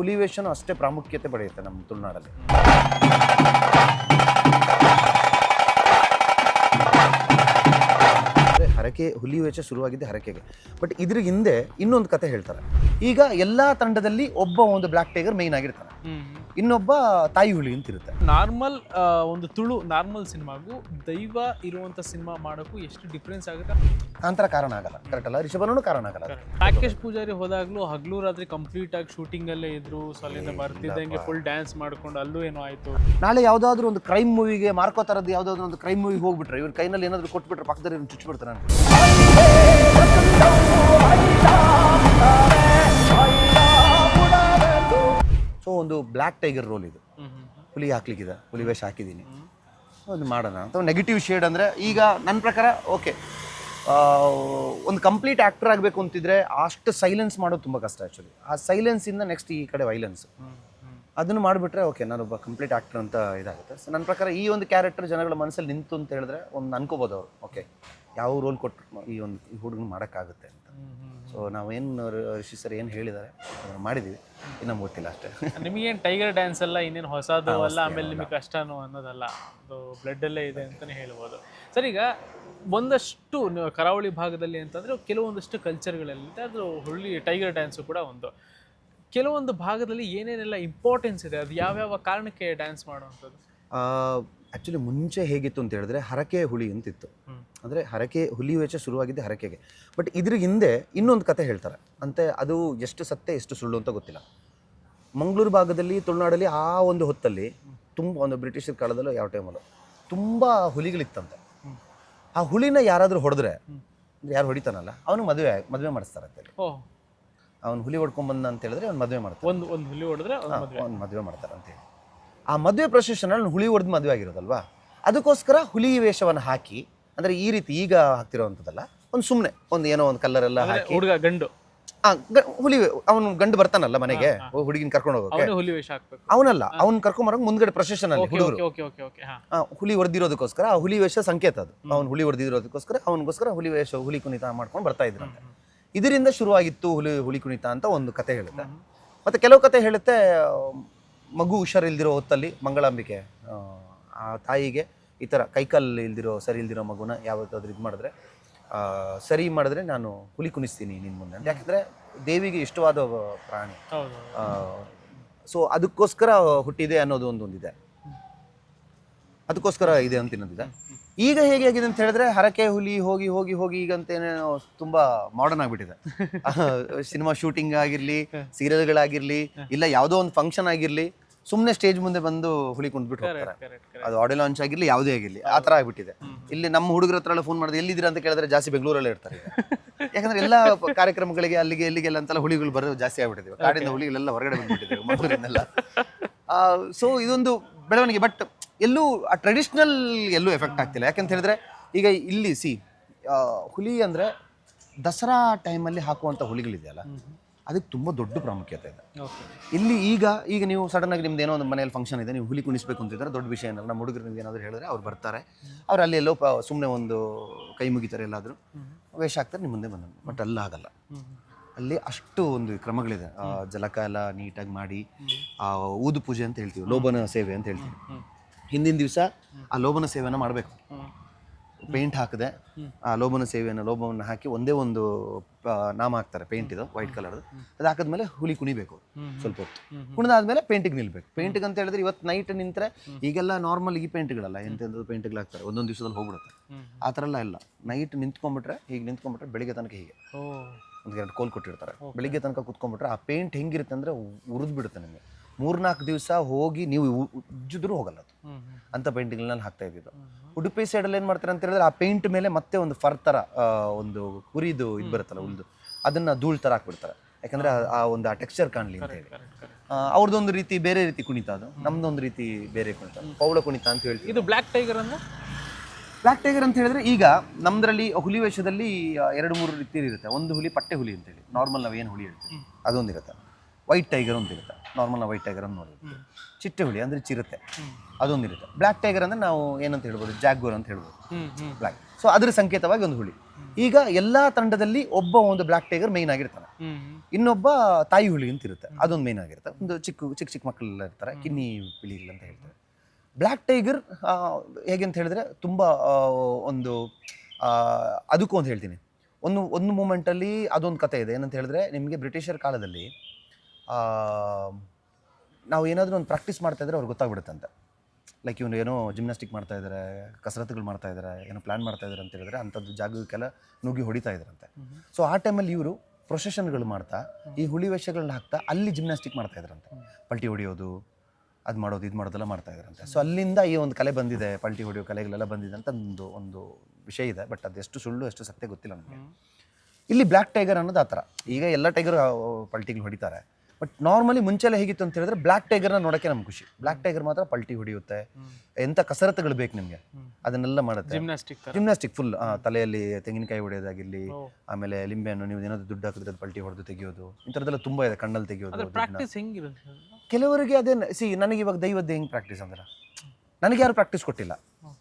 ಹುಲಿ ಅಷ್ಟೇ ಪ್ರಾಮುಖ್ಯತೆ ಪಡೆಯುತ್ತೆ ನಮ್ಮ ತುಳುನಾಡಲ್ಲಿ. ಹರಕೆ ಹುಲಿ ವೇಷ ಶುರುವಾಗಿದ್ದೆ ಹರಕೆಗೆ. ಬಟ್ ಇದ್ರ ಹಿಂದೆ ಇನ್ನೊಂದು ಕತೆ ಹೇಳ್ತಾರೆ. ಈಗ ಎಲ್ಲಾ ತಂಡದಲ್ಲಿ ಒಬ್ಬ ಒಂದು ಬ್ಲ್ಯಾಕ್ ಟೈಗರ್ ಮೇಯ್ನ್ ಆಗಿರ್ತಾನೆ. ಇನ್ನೊಬ್ಬ ತಾಯಿ ಹುಲಿ ಅಂತ ಇರುತ್ತೆ. ನಾರ್ಮಲ್ ಒಂದು ತುಳು ನಾರ್ಮಲ್ ಸಿನಿಮಾಗೂ ದೈವ ಇರುವಂತ ಸಿನಿಮಾ ಮಾಡೋಕ್ಕೂ ಎಷ್ಟು ಡಿಫ್ರೆನ್ಸ್ ಆಗುತ್ತೆ? ಆಂತರ ಕಾರಣ ಆಗಲ್ಲ. ಕರೆಕ್ಟ್ ಅಲ್ಲ? ರಿಷಭನೂ ಕಾರಣ ಆಗಲ್ಲ ರಾಕೇಶ್ ಪೂಜಾರಿ ಹೋದಾಗ್ಲೂ ಹಗ್ಲು ರಾತ್ರಿ ಕಂಪ್ಲೀಟ್ ಆಗಿ ಶೂಟಿಂಗ್ ಅಲ್ಲೇ ಇದ್ರು ಸೊ ಅಲ್ಲಿಂದ ಬರ್ತಿದ್ದಂಗೆ ಫುಲ್ ಡ್ಯಾನ್ಸ್ ಮಾಡ್ಕೊಂಡು ಅಲ್ಲೂ ಏನೋ ಆಯ್ತು. ನಾಳೆ ಯಾವ್ದಾದ್ರು ಒಂದು ಕ್ರೈಮ್ ಮೂವಿಗೆ ಮಾರ್ಕೋ ತರದ್ದು ಯಾವ್ದಾದ್ರು ಒಂದು ಕ್ರೈಮ್ ಮೂವಿಗೆ ಹೋಗ್ಬಿಟ್ರೆ ಇವ್ರ ಕೈನಲ್ಲಿ ಏನಾದ್ರು ಕೊಟ್ಬಿಟ್ರೆ ಪಕ್ಕದಲ್ಲಿ ಚುಚ್ಚಿಬಿಡ್ತಾರೆ ಬ್ಲ್ಯಾಕ್ ಟೈಗರ್ ರೋಲ್ ಇದು. ಹುಲಿ ಹಾಕ್ಲಿಕ್ಕಿದೆ. ಹುಲಿ ವೇಷ ಹಾಕಿದ್ದೀನಿ. ಒಂದು ಮಾಡೋಣ. ಅಥವಾ ನೆಗೆಟಿವ್ ಶೇಡ್ ಅಂದರೆ ಈಗ ನನ್ನ ಪ್ರಕಾರ ಓಕೆ ಒಂದು ಕಂಪ್ಲೀಟ್ ಆ್ಯಕ್ಟರ್ ಆಗಬೇಕು ಅಂತಿದ್ರೆ ಅಷ್ಟು ಸೈಲೆನ್ಸ್ ಮಾಡೋದು ತುಂಬ ಕಷ್ಟ ಆ್ಯಕ್ಚುಲಿ ಆ ಸೈಲೆನ್ಸಿಂದ ನೆಕ್ಸ್ಟ್ ಈ ಕಡೆ ವೈಲೆನ್ಸ್ ಅದನ್ನು ಮಾಡಿಬಿಟ್ರೆ ಓಕೆ ನಾನೊಬ್ಬ ಕಂಪ್ಲೀಟ್ ಆ್ಯಕ್ಟರ್ ಅಂತ ಇದಾಗುತ್ತೆ. ಸೊ ನನ್ನ ಪ್ರಕಾರ ಈ ಒಂದು ಕ್ಯಾರೆಕ್ಟರ್ ಜನಗಳ ಮನಸ್ಸಲ್ಲಿ ನಿಂತು ಅಂತ ಹೇಳಿದ್ರೆ ಒಂದು ಅನ್ಕೋಬೋದು ಅವರು ಓಕೆ ಯಾವ ರೋಲ್ ಕೊಟ್ಟರು ಈ ಒಂದು ಈ ಹುಡುಗನ ಮಾಡೋಕ್ಕಾಗುತ್ತೆ ಅಂತ. ಸೊ ನಾವೇನು ಋಷಿ ಸರ್ ಏನು ಹೇಳಿದ್ದಾರೆ ಅದನ್ನು ಮಾಡಿದ್ದೀವಿ ಇನ್ನು ಗೊತ್ತಿಲ್ಲ ಅಷ್ಟೇ. ನಿಮಗೇನು ಟೈಗರ್ ಡ್ಯಾನ್ಸ್ ಎಲ್ಲ ಇನ್ನೇನು ಹೊಸದು ಅಲ್ಲ ಆಮೇಲೆ ನಿಮಗೆ ಕಷ್ಟನೋ ಅನ್ನೋದಲ್ಲ ಅದು ಬ್ಲಡ್ಡಲ್ಲೇ ಇದೆ ಅಂತಲೇ ಹೇಳ್ಬೋದು. ಸರ್ ಈಗ ಒಂದಷ್ಟು ಕರಾವಳಿ ಭಾಗದಲ್ಲಿ ಅಂತಂದರೆ ಕೆಲವೊಂದಷ್ಟು ಕಲ್ಚರ್ಗಳಲ್ಲಿ ಅದು ಹುಳ್ಳಿ ಟೈಗರ್ ಡ್ಯಾನ್ಸು ಕೂಡ ಒಂದು. ಕೆಲವೊಂದು ಭಾಗದಲ್ಲಿ ಏನೇನೆಲ್ಲ ಇಂಪಾರ್ಟೆನ್ಸ್ ಇದೆ ಅದು ಯಾವ್ಯಾವ ಕಾರಣಕ್ಕೆ ಡ್ಯಾನ್ಸ್ ಮಾಡುವಂಥದ್ದು? ಆ್ಯಕ್ಚುಲಿ ಮುಂಚೆ ಹೇಗಿತ್ತು ಅಂತ ಹೇಳಿದ್ರೆ ಹರಕೆ ಹುಲಿ ಅಂತಿತ್ತು. ಅಂದರೆ ಹರಕೆ ಹುಲಿ ವೆಚ್ಚ ಶುರುವಾಗಿದ್ದೆ ಹರಕೆಗೆ. ಬಟ್ ಇದ್ರ ಹಿಂದೆ ಇನ್ನೊಂದು ಕತೆ ಹೇಳ್ತಾರೆ. ಅಂತೆ ಅದು ಎಷ್ಟು ಸತ್ಯ ಎಷ್ಟು ಸುಳ್ಳು ಅಂತ ಗೊತ್ತಿಲ್ಲ. ಮಂಗಳೂರು ಭಾಗದಲ್ಲಿ ತುಳುನಾಡಲ್ಲಿ ಆ ಒಂದು ಹೊತ್ತಲ್ಲಿ ತುಂಬ ಒಂದು ಬ್ರಿಟಿಷರ ಕಾಲದಲ್ಲೂ ಯಾವ ಟೈಮಲ್ಲೂ ತುಂಬ ಹುಲಿಗಳಿತ್ತಂತೆ. ಆ ಹುಲಿನ ಯಾರಾದರೂ ಹೊಡೆದ್ರೆ ಅಂದ್ರೆ ಯಾರು ಹೊಡಿತಾನಲ್ಲ ಅವನು ಮದುವೆ ಮದುವೆ ಮಾಡಿಸ್ತಾರೆ ಅಂತೇಳಿ. ಓಹ್. ಅವ್ನು ಹುಲಿ ಹೊಡ್ಕೊಂಡ್ಬಂದ ಅಂತ ಹೇಳಿದ್ರೆ ಅವ್ನು ಮದುವೆ ಮಾಡ್ತಾರೆ ಒಂದು ಒಂದು ಹುಲಿ ಹೊಡೆದ್ರೆ ಅವ್ನು ಮದುವೆ ಮಾಡ್ತಾರೆ ಅಂತೇಳಿ ಆ ಮದುವೆ ಪ್ರೊಸೆಷನಲ್ಲಿ ಹುಳಿ ಹೊಡೆದು ಮದುವೆ ಆಗಿರೋದಲ್ವಾ? ಅದಕ್ಕೋಸ್ಕರ ಹುಲಿ ವೇಷವನ್ನು ಹಾಕಿ ಅಂದರೆ ಈ ರೀತಿ ಈಗ ಹಾಕ್ತಿರೋವಂಥದ್ದಲ್ಲ ಒಂದು ಸುಮ್ಮನೆ ಒಂದು ಏನೋ ಒಂದು ಕಲ್ಲರ್ ಎಲ್ಲ ಹಾಕಿ. ಹುಡುಗ ಗಂಡು. ಆ, ಗ- ಹುಲಿ ಅವನು ಗಂಡು ಬರ್ತಾನಲ್ಲ ಮನೆಗೆ? ಹುಡುಗಿನ ಕರ್ಕೊಂಡು ಹೋಗೋಕೆ? ಅವನೇ ಹುಲಿ ವೇಷ ಹಾಕ್ಬೇಕು. ಅವನಲ್ಲ ಅವ್ನು ಕರ್ಕೊಂಬರೋಕೆ ಮುಂದ್ಗಡೆ ಪ್ರೊಸೆಷನ್ ಅಲ್ಲಿ ಓಕೆ ಹುಡುಗರು. ಓಕೆ ಓಕೆ ಓಕೆ ಓಕೆ ಹಾ. ಆ, ಹುಲಿ ಹೊಡೆದಿರೋದಕ್ಕೋಸ್ಕರ ಆ ಹುಲಿ ವೇಷ ಸಂಕೇತ ಅದು. ಅವ್ನು ಹುಲಿ ಹೊಡೆದಿರೋದಕ್ಕೋಸ್ಕರ ಅವನಿಗೋಸ್ಕರ ಹುಲಿ ವೇಷ ಹುಲಿ ಕುಣಿತ ಮಾಡ್ಕೊಂಡು ಬರ್ತಾ ಇದ್ರಂತೆ. ಇದರಿಂದ ಶುರುವಾಗಿತ್ತು ಹುಲಿ ಹುಲಿ ಕುಣಿತ ಅಂತ ಒಂದು ಕತೆ ಹೇಳುತ್ತೆ. ಮತ್ತೆ ಕೆಲವು ಕತೆ ಹೇಳುತ್ತೆ ಮಗು ಹುಷಾರಿಲ್ದಿರೋ ಹೊತ್ತಲ್ಲಿ ಮಂಗಳಾಂಬಿಕೆ ಆ, ತಾಯಿಗೆ ಈ ಥರ ಕೈಕಾಲು ಇಲ್ದಿರೋ ಸರಿ ಇಲ್ದಿರೋ ಮಗುನ ಯಾವತ್ತಾದ್ರೂ ಇದು ಮಾಡಿದ್ರೆ ಸರಿ ಮಾಡಿದ್ರೆ ನಾನು ಹುಲಿ ಕುಣಿಸ್ತೀನಿ ನಿನ್ನ ಮುಂದೆ ಯಾಕಂದರೆ ದೇವಿಗೆ ಇಷ್ಟವಾದ ಪ್ರಾಣಿ. ಸೊ ಅದಕ್ಕೋಸ್ಕರ ಹುಟ್ಟಿದೆ ಅನ್ನೋದು ಒಂದು ಒಂದಿದೆ ಅದಕ್ಕೋಸ್ಕರ ಇದೆ ಅಂತ ಈಗ ಹೇಗೆ ಆಗಿದೆ ಅಂತ ಹೇಳಿದ್ರೆ ಹರಕೆ ಹುಲಿ ಹೋಗಿ ಹೋಗಿ ಹೋಗಿ ಈಗ ಅಂತೇನೇನೋ ತುಂಬಾ ಮಾಡರ್ನ್ ಆಗ್ಬಿಟ್ಟಿದೆ. ಸಿನಿಮಾ ಶೂಟಿಂಗ್ ಆಗಿರ್ಲಿ ಸೀರಿಯಲ್ಗಳಾಗಿರ್ಲಿ ಇಲ್ಲ ಯಾವುದೋ ಒಂದು ಫಂಕ್ಷನ್ ಆಗಿರ್ಲಿ ಸುಮ್ಮನೆ ಸ್ಟೇಜ್ ಮುಂದೆ ಬಂದು ಹುಲಿ ಕುಂದ್ಬಿಟ್ಟು ಹೋಗ್ತಾರೆ. ಅದು ಆಡಿಯೋ ಲಾಂಚ್ ಆಗಿರ್ಲಿ ಯಾವುದೇ ಆಗಿರ್ಲಿ ಆ ಥರ ಆಗ್ಬಿಟ್ಟಿದೆ. ಇಲ್ಲಿ ನಮ್ಮ ಹುಡುಗರ ಹತ್ರ ಎಲ್ಲ ಫೋನ್ ಮಾಡಿದ್ರೆ ಎಲ್ಲಿದ್ದೀರಾ ಅಂತ ಕೇಳಿದ್ರೆ ಜಾಸ್ತಿ ಬೆಂಗಳೂರಲ್ಲೇ ಇರ್ತಾರೆ ಯಾಕಂದ್ರೆ ಎಲ್ಲ ಕಾರ್ಯಕ್ರಮಗಳಿಗೆ ಅಲ್ಲಿಗೆ ಇಲ್ಲಿಗೆಲ್ಲ ಅಂತೆಲ್ಲ ಹುಲಿಗಳು ಬರೋದು ಜಾಸ್ತಿ ಆಗ್ಬಿಟ್ಟಿದೆ. ಕಾಡಿನ ಹುಳಿಗಳೆಲ್ಲ ಹೊರಗಡೆ ಬಂದ್ಬಿಟ್ಟಿದೆ ಮಂಗಳೂರಿನೆಲ್ಲ ಸೊ ಇದೊಂದು ಬೆಳವಣಿಗೆ ಬಟ್ ಎಲ್ಲೂ ಆ ಟ್ರೆಡಿಷ್ನಲ್ ಎಲ್ಲೂ ಎಫೆಕ್ಟ್ ಆಗ್ತಿಲ್ಲ. ಯಾಕಂತ ಹೇಳಿದ್ರೆ ಈಗ ಇಲ್ಲಿ ಸಿ ಹುಲಿ ಅಂದ್ರೆ ದಸರಾ ಟೈಮಲ್ಲಿ ಹಾಕುವಂಥ ಹುಲಿಗಳಿದೆಯಲ್ಲ ಅದಕ್ಕೆ ತುಂಬ ದೊಡ್ಡ ಪ್ರಾಮುಖ್ಯತೆ ಇದೆ. ಇಲ್ಲಿ ಈಗ ಈಗ ನೀವು ಸಡನ್ ಆಗಿ ನಿಮ್ದು ಏನೋ ಒಂದು ಮನೆಯಲ್ಲಿ ಫಂಕ್ಷನ್ ಇದೆ ನೀವು ಹುಲಿ ಕುಣಿಸ್ಬೇಕು ಅಂತಿದ್ರೆ ದೊಡ್ಡ ವಿಷಯ ಏನಲ್ಲ. ನಮ್ಮ ಹುಡುಗರು ನಿಮ್ಗೆ ಏನಾದರೂ ಹೇಳಿದ್ರೆ ಅವ್ರು ಬರ್ತಾರೆ. ಅವ್ರು ಅಲ್ಲಿ ಎಲ್ಲೋ ಪ ಸುಮ್ಮನೆ ಒಂದು ಕೈ ಮುಗಿತಾರೆ ಎಲ್ಲಾದರೂ. ವೇಷ ಆಗ್ತಾರೆ ನಿಮ್ಮ ಮುಂದೆ ಬಂದ ಬಟ್ ಅಲ್ಲ ಆಗಲ್ಲ ಅಲ್ಲಿ ಅಷ್ಟು ಒಂದು ಕ್ರಮಗಳಿದೆ. ಆ, ಜಲಕ ಎಲ್ಲ ನೀಟಾಗಿ ಮಾಡಿ ಆ ಊದು ಪೂಜೆ ಅಂತ ಹೇಳ್ತೀವಿ ಲೋಬನ ಸೇವೆ ಅಂತ ಹೇಳ್ತೀವಿ. ಹಿಂದಿನ ದಿವಸ ಆ ಲೋಬನ ಸೇವೆಯನ್ನು ಮಾಡಬೇಕು. ಪೇಂಟ್ ಹಾಕದೆ ಆ ಲೋಬನ ಸೇವೆಯನ್ನು ಲೋಬವನ್ನು ಹಾಕಿ ಒಂದೇ ಒಂದು ಆ, ನಾಮ ಹಾಕ್ತಾರೆ ಪೇಂಟ್ ಇದು ವೈಟ್ ಕಲರ್ದು. ಅದು ಹಾಕಿದ್ಮೇಲೆ ಹುಲಿ ಕುಣಿಬೇಕು ಸ್ವಲ್ಪ ಹೊತ್ತು. ಕುಣಿದಾದ್ಮೇಲೆ ಪೇಂಟಿಗೆ ನಿಲ್ಬೇಕು. ಪೇಂಟಿಗೆ ಅಂತ ಹೇಳಿದ್ರೆ ಇವತ್ತು ನೈಟ್ ನಿಂತ್ರೆ ಈಗೆಲ್ಲ ನಾರ್ಮಲ್ ಈ ಪೇಂಟ್ಗಳಲ್ಲ ಎಂತೆಂಥದ್ದು ಪೇಂಟ್ಗಳು ಹಾಕ್ತಾರೆ ಒಂದೊಂದು ದಿವಸದಲ್ಲಿ ಹೋಗ್ಬಿಡುತ್ತೆ. ಆ ಥರ ಎಲ್ಲ ಇಲ್ಲ. ನೈಟ್ ನಿಂತ್ಕೊಂಡ್ಬಿಟ್ರೆ ಹೀಗೆ ನಿಂತ್ಕೊಂಡ್ಬಿಟ್ರೆ ಬೆಳಿಗ್ಗೆ ತನಕ ಹೀಗೆ. ಓ. ಒಂದು ಎರಡು ಕೋಲ್ ಕೊಟ್ಟಿರ್ತಾರೆ. ಬೆಳಿಗ್ಗೆ ತನಕ ಕುತ್ಕೊಂಡ್ಬಿಟ್ರೆ ಆ ಪೇಂಟ್ ಹೆಂಗಿರುತ್ತೆ ಅಂದರೆ ಉರಿದು ಬಿಡುತ್ತೆ ನಿಮಗೆ. ಮೂರ್ನಾಲ್ಕು ದಿವಸ ಹೋಗಿ ನೀವು ಉಜ್ಜಿದ್ರು ಹೋಗಲ್ಲ ಅದು. ಅಂತ ಪೇಂಟಿಂಗ್ ನಾನು ಹಾಕ್ತಾ ಇದ್ದಿದ್ದು. ಉಡುಪಿ ಸೈಡಲ್ಲಿ ಏನು ಮಾಡ್ತಾರೆ ಅಂತ ಹೇಳಿದ್ರೆ ಆ ಪೇಂಟ್ ಮೇಲೆ ಮತ್ತೆ ಒಂದು ಫರ್ ಥರ ಒಂದು ಕುರಿದು ಇದು ಬರುತ್ತಲ್ಲ ಉಳ್ದು ಅದನ್ನ ಧೂಳು ಥರ ಹಾಕ್ಬಿಡ್ತಾರೆ. ಯಾಕಂದ್ರೆ ಆ- ಒಂದು ಆ ಟೆಕ್ಸ್ಚರ್ ಕಾಣಲಿ ಅಂತ ಹೇಳಿ. ಅವ್ರದ್ದೊಂದು ರೀತಿ ಬೇರೆ ರೀತಿ ಕುಣಿತ ಅದು ನಮ್ದೊಂದು ರೀತಿ ಬೇರೆ ಕುಣಿತ ಪೌಳ ಕುಣಿತ ಅಂತ ಹೇಳ್ತೀವಿ ಇದು ಬ್ಲ್ಯಾಕ್ ಟೈಗರ್ ಅಂದ್ರೆ ಬ್ಲ್ಯಾಕ್ ಟೈಗರ್ ಅಂತ ಹೇಳಿದ್ರೆ ಈಗ ನಮ್ದ್ರಲ್ಲಿ ಹುಲಿ ವೇಷದಲ್ಲಿ ಎರಡು ಮೂರು ರೀತಿ ಇರುತ್ತೆ. ಒಂದು ಹುಲಿ ಪಟ್ಟೆ ಹುಲಿ ಅಂತೇಳಿ ನಾರ್ಮಲ್ ನಾವು ಏನು ಹುಲಿ ಹೇಳ್ತೀವಿ? ಅದೊಂದಿರುತ್ತೆ ವೈಟ್ ಟೈಗರ್ ಅಂತ ಇರುತ್ತೆ. ನಾರ್ಮಲ್ ನಾವು ವೈಟ್ ಟೈಗರ್ ಅಂತ ನೋಡಿರ್ತೀವಿ ಚಿಟ್ಟೆ ಹುಲಿ ಅಂದ್ರೆ ಚಿರತೆ. ಅದೊಂದಿರುತ್ತೆ ಬ್ಲ್ಯಾಕ್ ಟೈಗರ್ ಅಂದ್ರೆ ನಾವು ಏನಂತ ಹೇಳ್ಬೋದು? ಜಾಗ್ಗೋರ್ ಅಂತ ಹೇಳ್ಬೋದು. ಬ್ಲ್ಯಾಕ್ ಸೊ ಅದ್ರ ಸಂಕೇತವಾಗಿ ಒಂದು ಹುಲಿ. ಈಗ ಎಲ್ಲಾ ತಂಡದಲ್ಲಿ ಒಬ್ಬ ಒಂದು ಬ್ಲ್ಯಾಕ್ ಟೈಗರ್ ಮೈನ್ ಆಗಿರ್ತಾನೆ. ಇನ್ನೊಬ್ಬ ತಾಯಿ ಹುಲಿ ಅಂತ ಇರುತ್ತೆ. ಅದೊಂದು ಮೈನ್ ಆಗಿರುತ್ತೆ. ಒಂದು ಚಿಕ್ಕ ಚಿಕ್ಕ ಚಿಕ್ಕ ಮಕ್ಕಳೆಲ್ಲ ಇರ್ತಾರೆ. ಕಿನ್ನಿ ಪಿಳಿಗಳು ಅಂತ ಹೇಳ್ತಾರೆ. ಬ್ಲ್ಯಾಕ್ ಟೈಗರ್ ಹೇಗೆ ಅಂತ ಹೇಳಿದ್ರೆ ತುಂಬ ಒಂದು ಅದಕ್ಕೂ ಒಂದು ಹೇಳ್ತೀನಿ. ಒಂದು ಒಂದು ಮೂಮೆಂಟಲ್ಲಿ ಅದೊಂದು ಕತೆ ಇದೆ. ಏನಂತ ಹೇಳಿದ್ರೆ ನಿಮಗೆ ಬ್ರಿಟಿಷರ್ ಕಾಲದಲ್ಲಿ ನಾವು ಏನಾದರೂ ಒಂದು ಪ್ರಾಕ್ಟೀಸ್ ಮಾಡ್ತಾ ಇದ್ರೆ ಅವ್ರಿಗೆ ಗೊತ್ತಾಗ್ಬಿಡುತ್ತಂತೆ. ಲೈಕ್ ಇವನು ಏನೋ ಜಿಮ್ನಾಸ್ಟಿಕ್ ಮಾಡ್ತಾ ಇದ್ದಾರೆ ಕಸರತ್ತುಗಳು ಮಾಡ್ತಾ ಇದ್ದಾರೆ ಏನೋ ಪ್ಲ್ಯಾನ್ ಮಾಡ್ತಾ ಇದ್ದಾರೆ ಅಂತ ಹೇಳಿದ್ರೆ ಅಂಥದ್ದು ಜಾಗಕ್ಕೆಲ್ಲ ನುಗ್ಗಿ ಹೊಡಿತಾ ಇದ್ರಂತೆ. ಸೊ ಆ ಟೈಮಲ್ಲಿ ಇವರು ಪ್ರೊಸೆಷನ್ಗಳು ಮಾಡ್ತಾ ಈ ಹುಳಿ ವೇಷಗಳನ್ನ ಹಾಕ್ತಾ ಅಲ್ಲಿ ಜಿಮ್ನಾಸ್ಟಿಕ್ ಮಾಡ್ತಾ ಇದ್ರಂತೆ. ಪಲ್ಟಿ ಹೊಡಿಯೋದು ಅದು ಮಾಡೋದು ಇದು ಮಾಡೋದೆಲ್ಲ ಮಾಡ್ತಾ ಇದ್ರಂತೆ. ಸೊ ಅಲ್ಲಿಂದ ಈ ಒಂದು ಕಲೆ ಬಂದಿದೆ ಪಲ್ಟಿ ಹೊಡಿಯೋ ಕಲೆಗಳೆಲ್ಲ ಬಂದಿದೆ ಅಂತ ಒಂದು ಒಂದು ವಿಷಯ ಇದೆ. ಬಟ್ ಅದೆಷ್ಟು ಸುಳ್ಳು ಎಷ್ಟು ಸತ್ಯ ಗೊತ್ತಿಲ್ಲ ನನಗೆ ಇಲ್ಲಿ ಬ್ಲ್ಯಾಕ್ ಟೈಗರ್ ಅನ್ನೋದು ಆ ಥರ. ಈಗ ಎಲ್ಲ ಟೈಗರ್ ಪಲ್ಟಿಗಳು ಹೊಡಿತಾರೆ. ಬಟ್ ನಾರ್ಮಲಿ ಮುಂಚೆಲ್ಲ ಹೇಗಿತ್ತು ಅಂತ ಹೇಳಿದ್ರೆ ಬ್ಲ್ಯಾಕ್ ಟೈಗರ್ನ ನೋಡೋಕ್ಕೆ ನಮ್ಗೆ ಖುಷಿ. ಬ್ಲ್ಯಾಕ್ ಟೈಗರ್ ಮಾತ್ರ ಪಲ್ಟಿ ಹೊಡಿಯುತ್ತೆ. ಎಂಥ ಕಸರತ್ತುಗಳು ಬೇಕು ನಿಮಗೆ. ಅದನ್ನೆಲ್ಲ ಮಾಡುತ್ತೆ. ಜಿಮ್ನಾಸ್ಟಿಕ್ ಜಿಮ್ನಾಸ್ಟಿಕ್ ಫುಲ್ ತಲೆಯಲ್ಲಿ ತೆಂಗಿನಕಾಯಿ ಹೊಡೆಯೋದಾಗಿರಲಿ ಆಮೇಲೆ ಆಮೇಲೆ ಲಿಂಬೆಯನ್ನು ನೀವು ಏನಾದರೂ ದುಡ್ಡು ಹಾಕಿದ್ರೆ ಅದು ಪಲ್ಟಿ ಹೊಡೆದು ತೆಗೆಯೋದು ಇಂಥದ್ದೆಲ್ಲ ತುಂಬ ಇದೆ ಕಣ್ಣಲ್ಲಿ ತೆಗೆಯೋದು ಕೆಲವರಿಗೆ ಅದೇ ಸಿ ನನಗೆ ಇವಾಗ ದೈವದ್ದು ಹೆಂಗೆ ಪ್ರಾಕ್ಟೀಸ್ ಅಂದ್ರೆ? ನನಗೆ ಯಾರು ಪ್ರಾಕ್ಟೀಸ್ ಕೊಟ್ಟಿಲ್ಲ.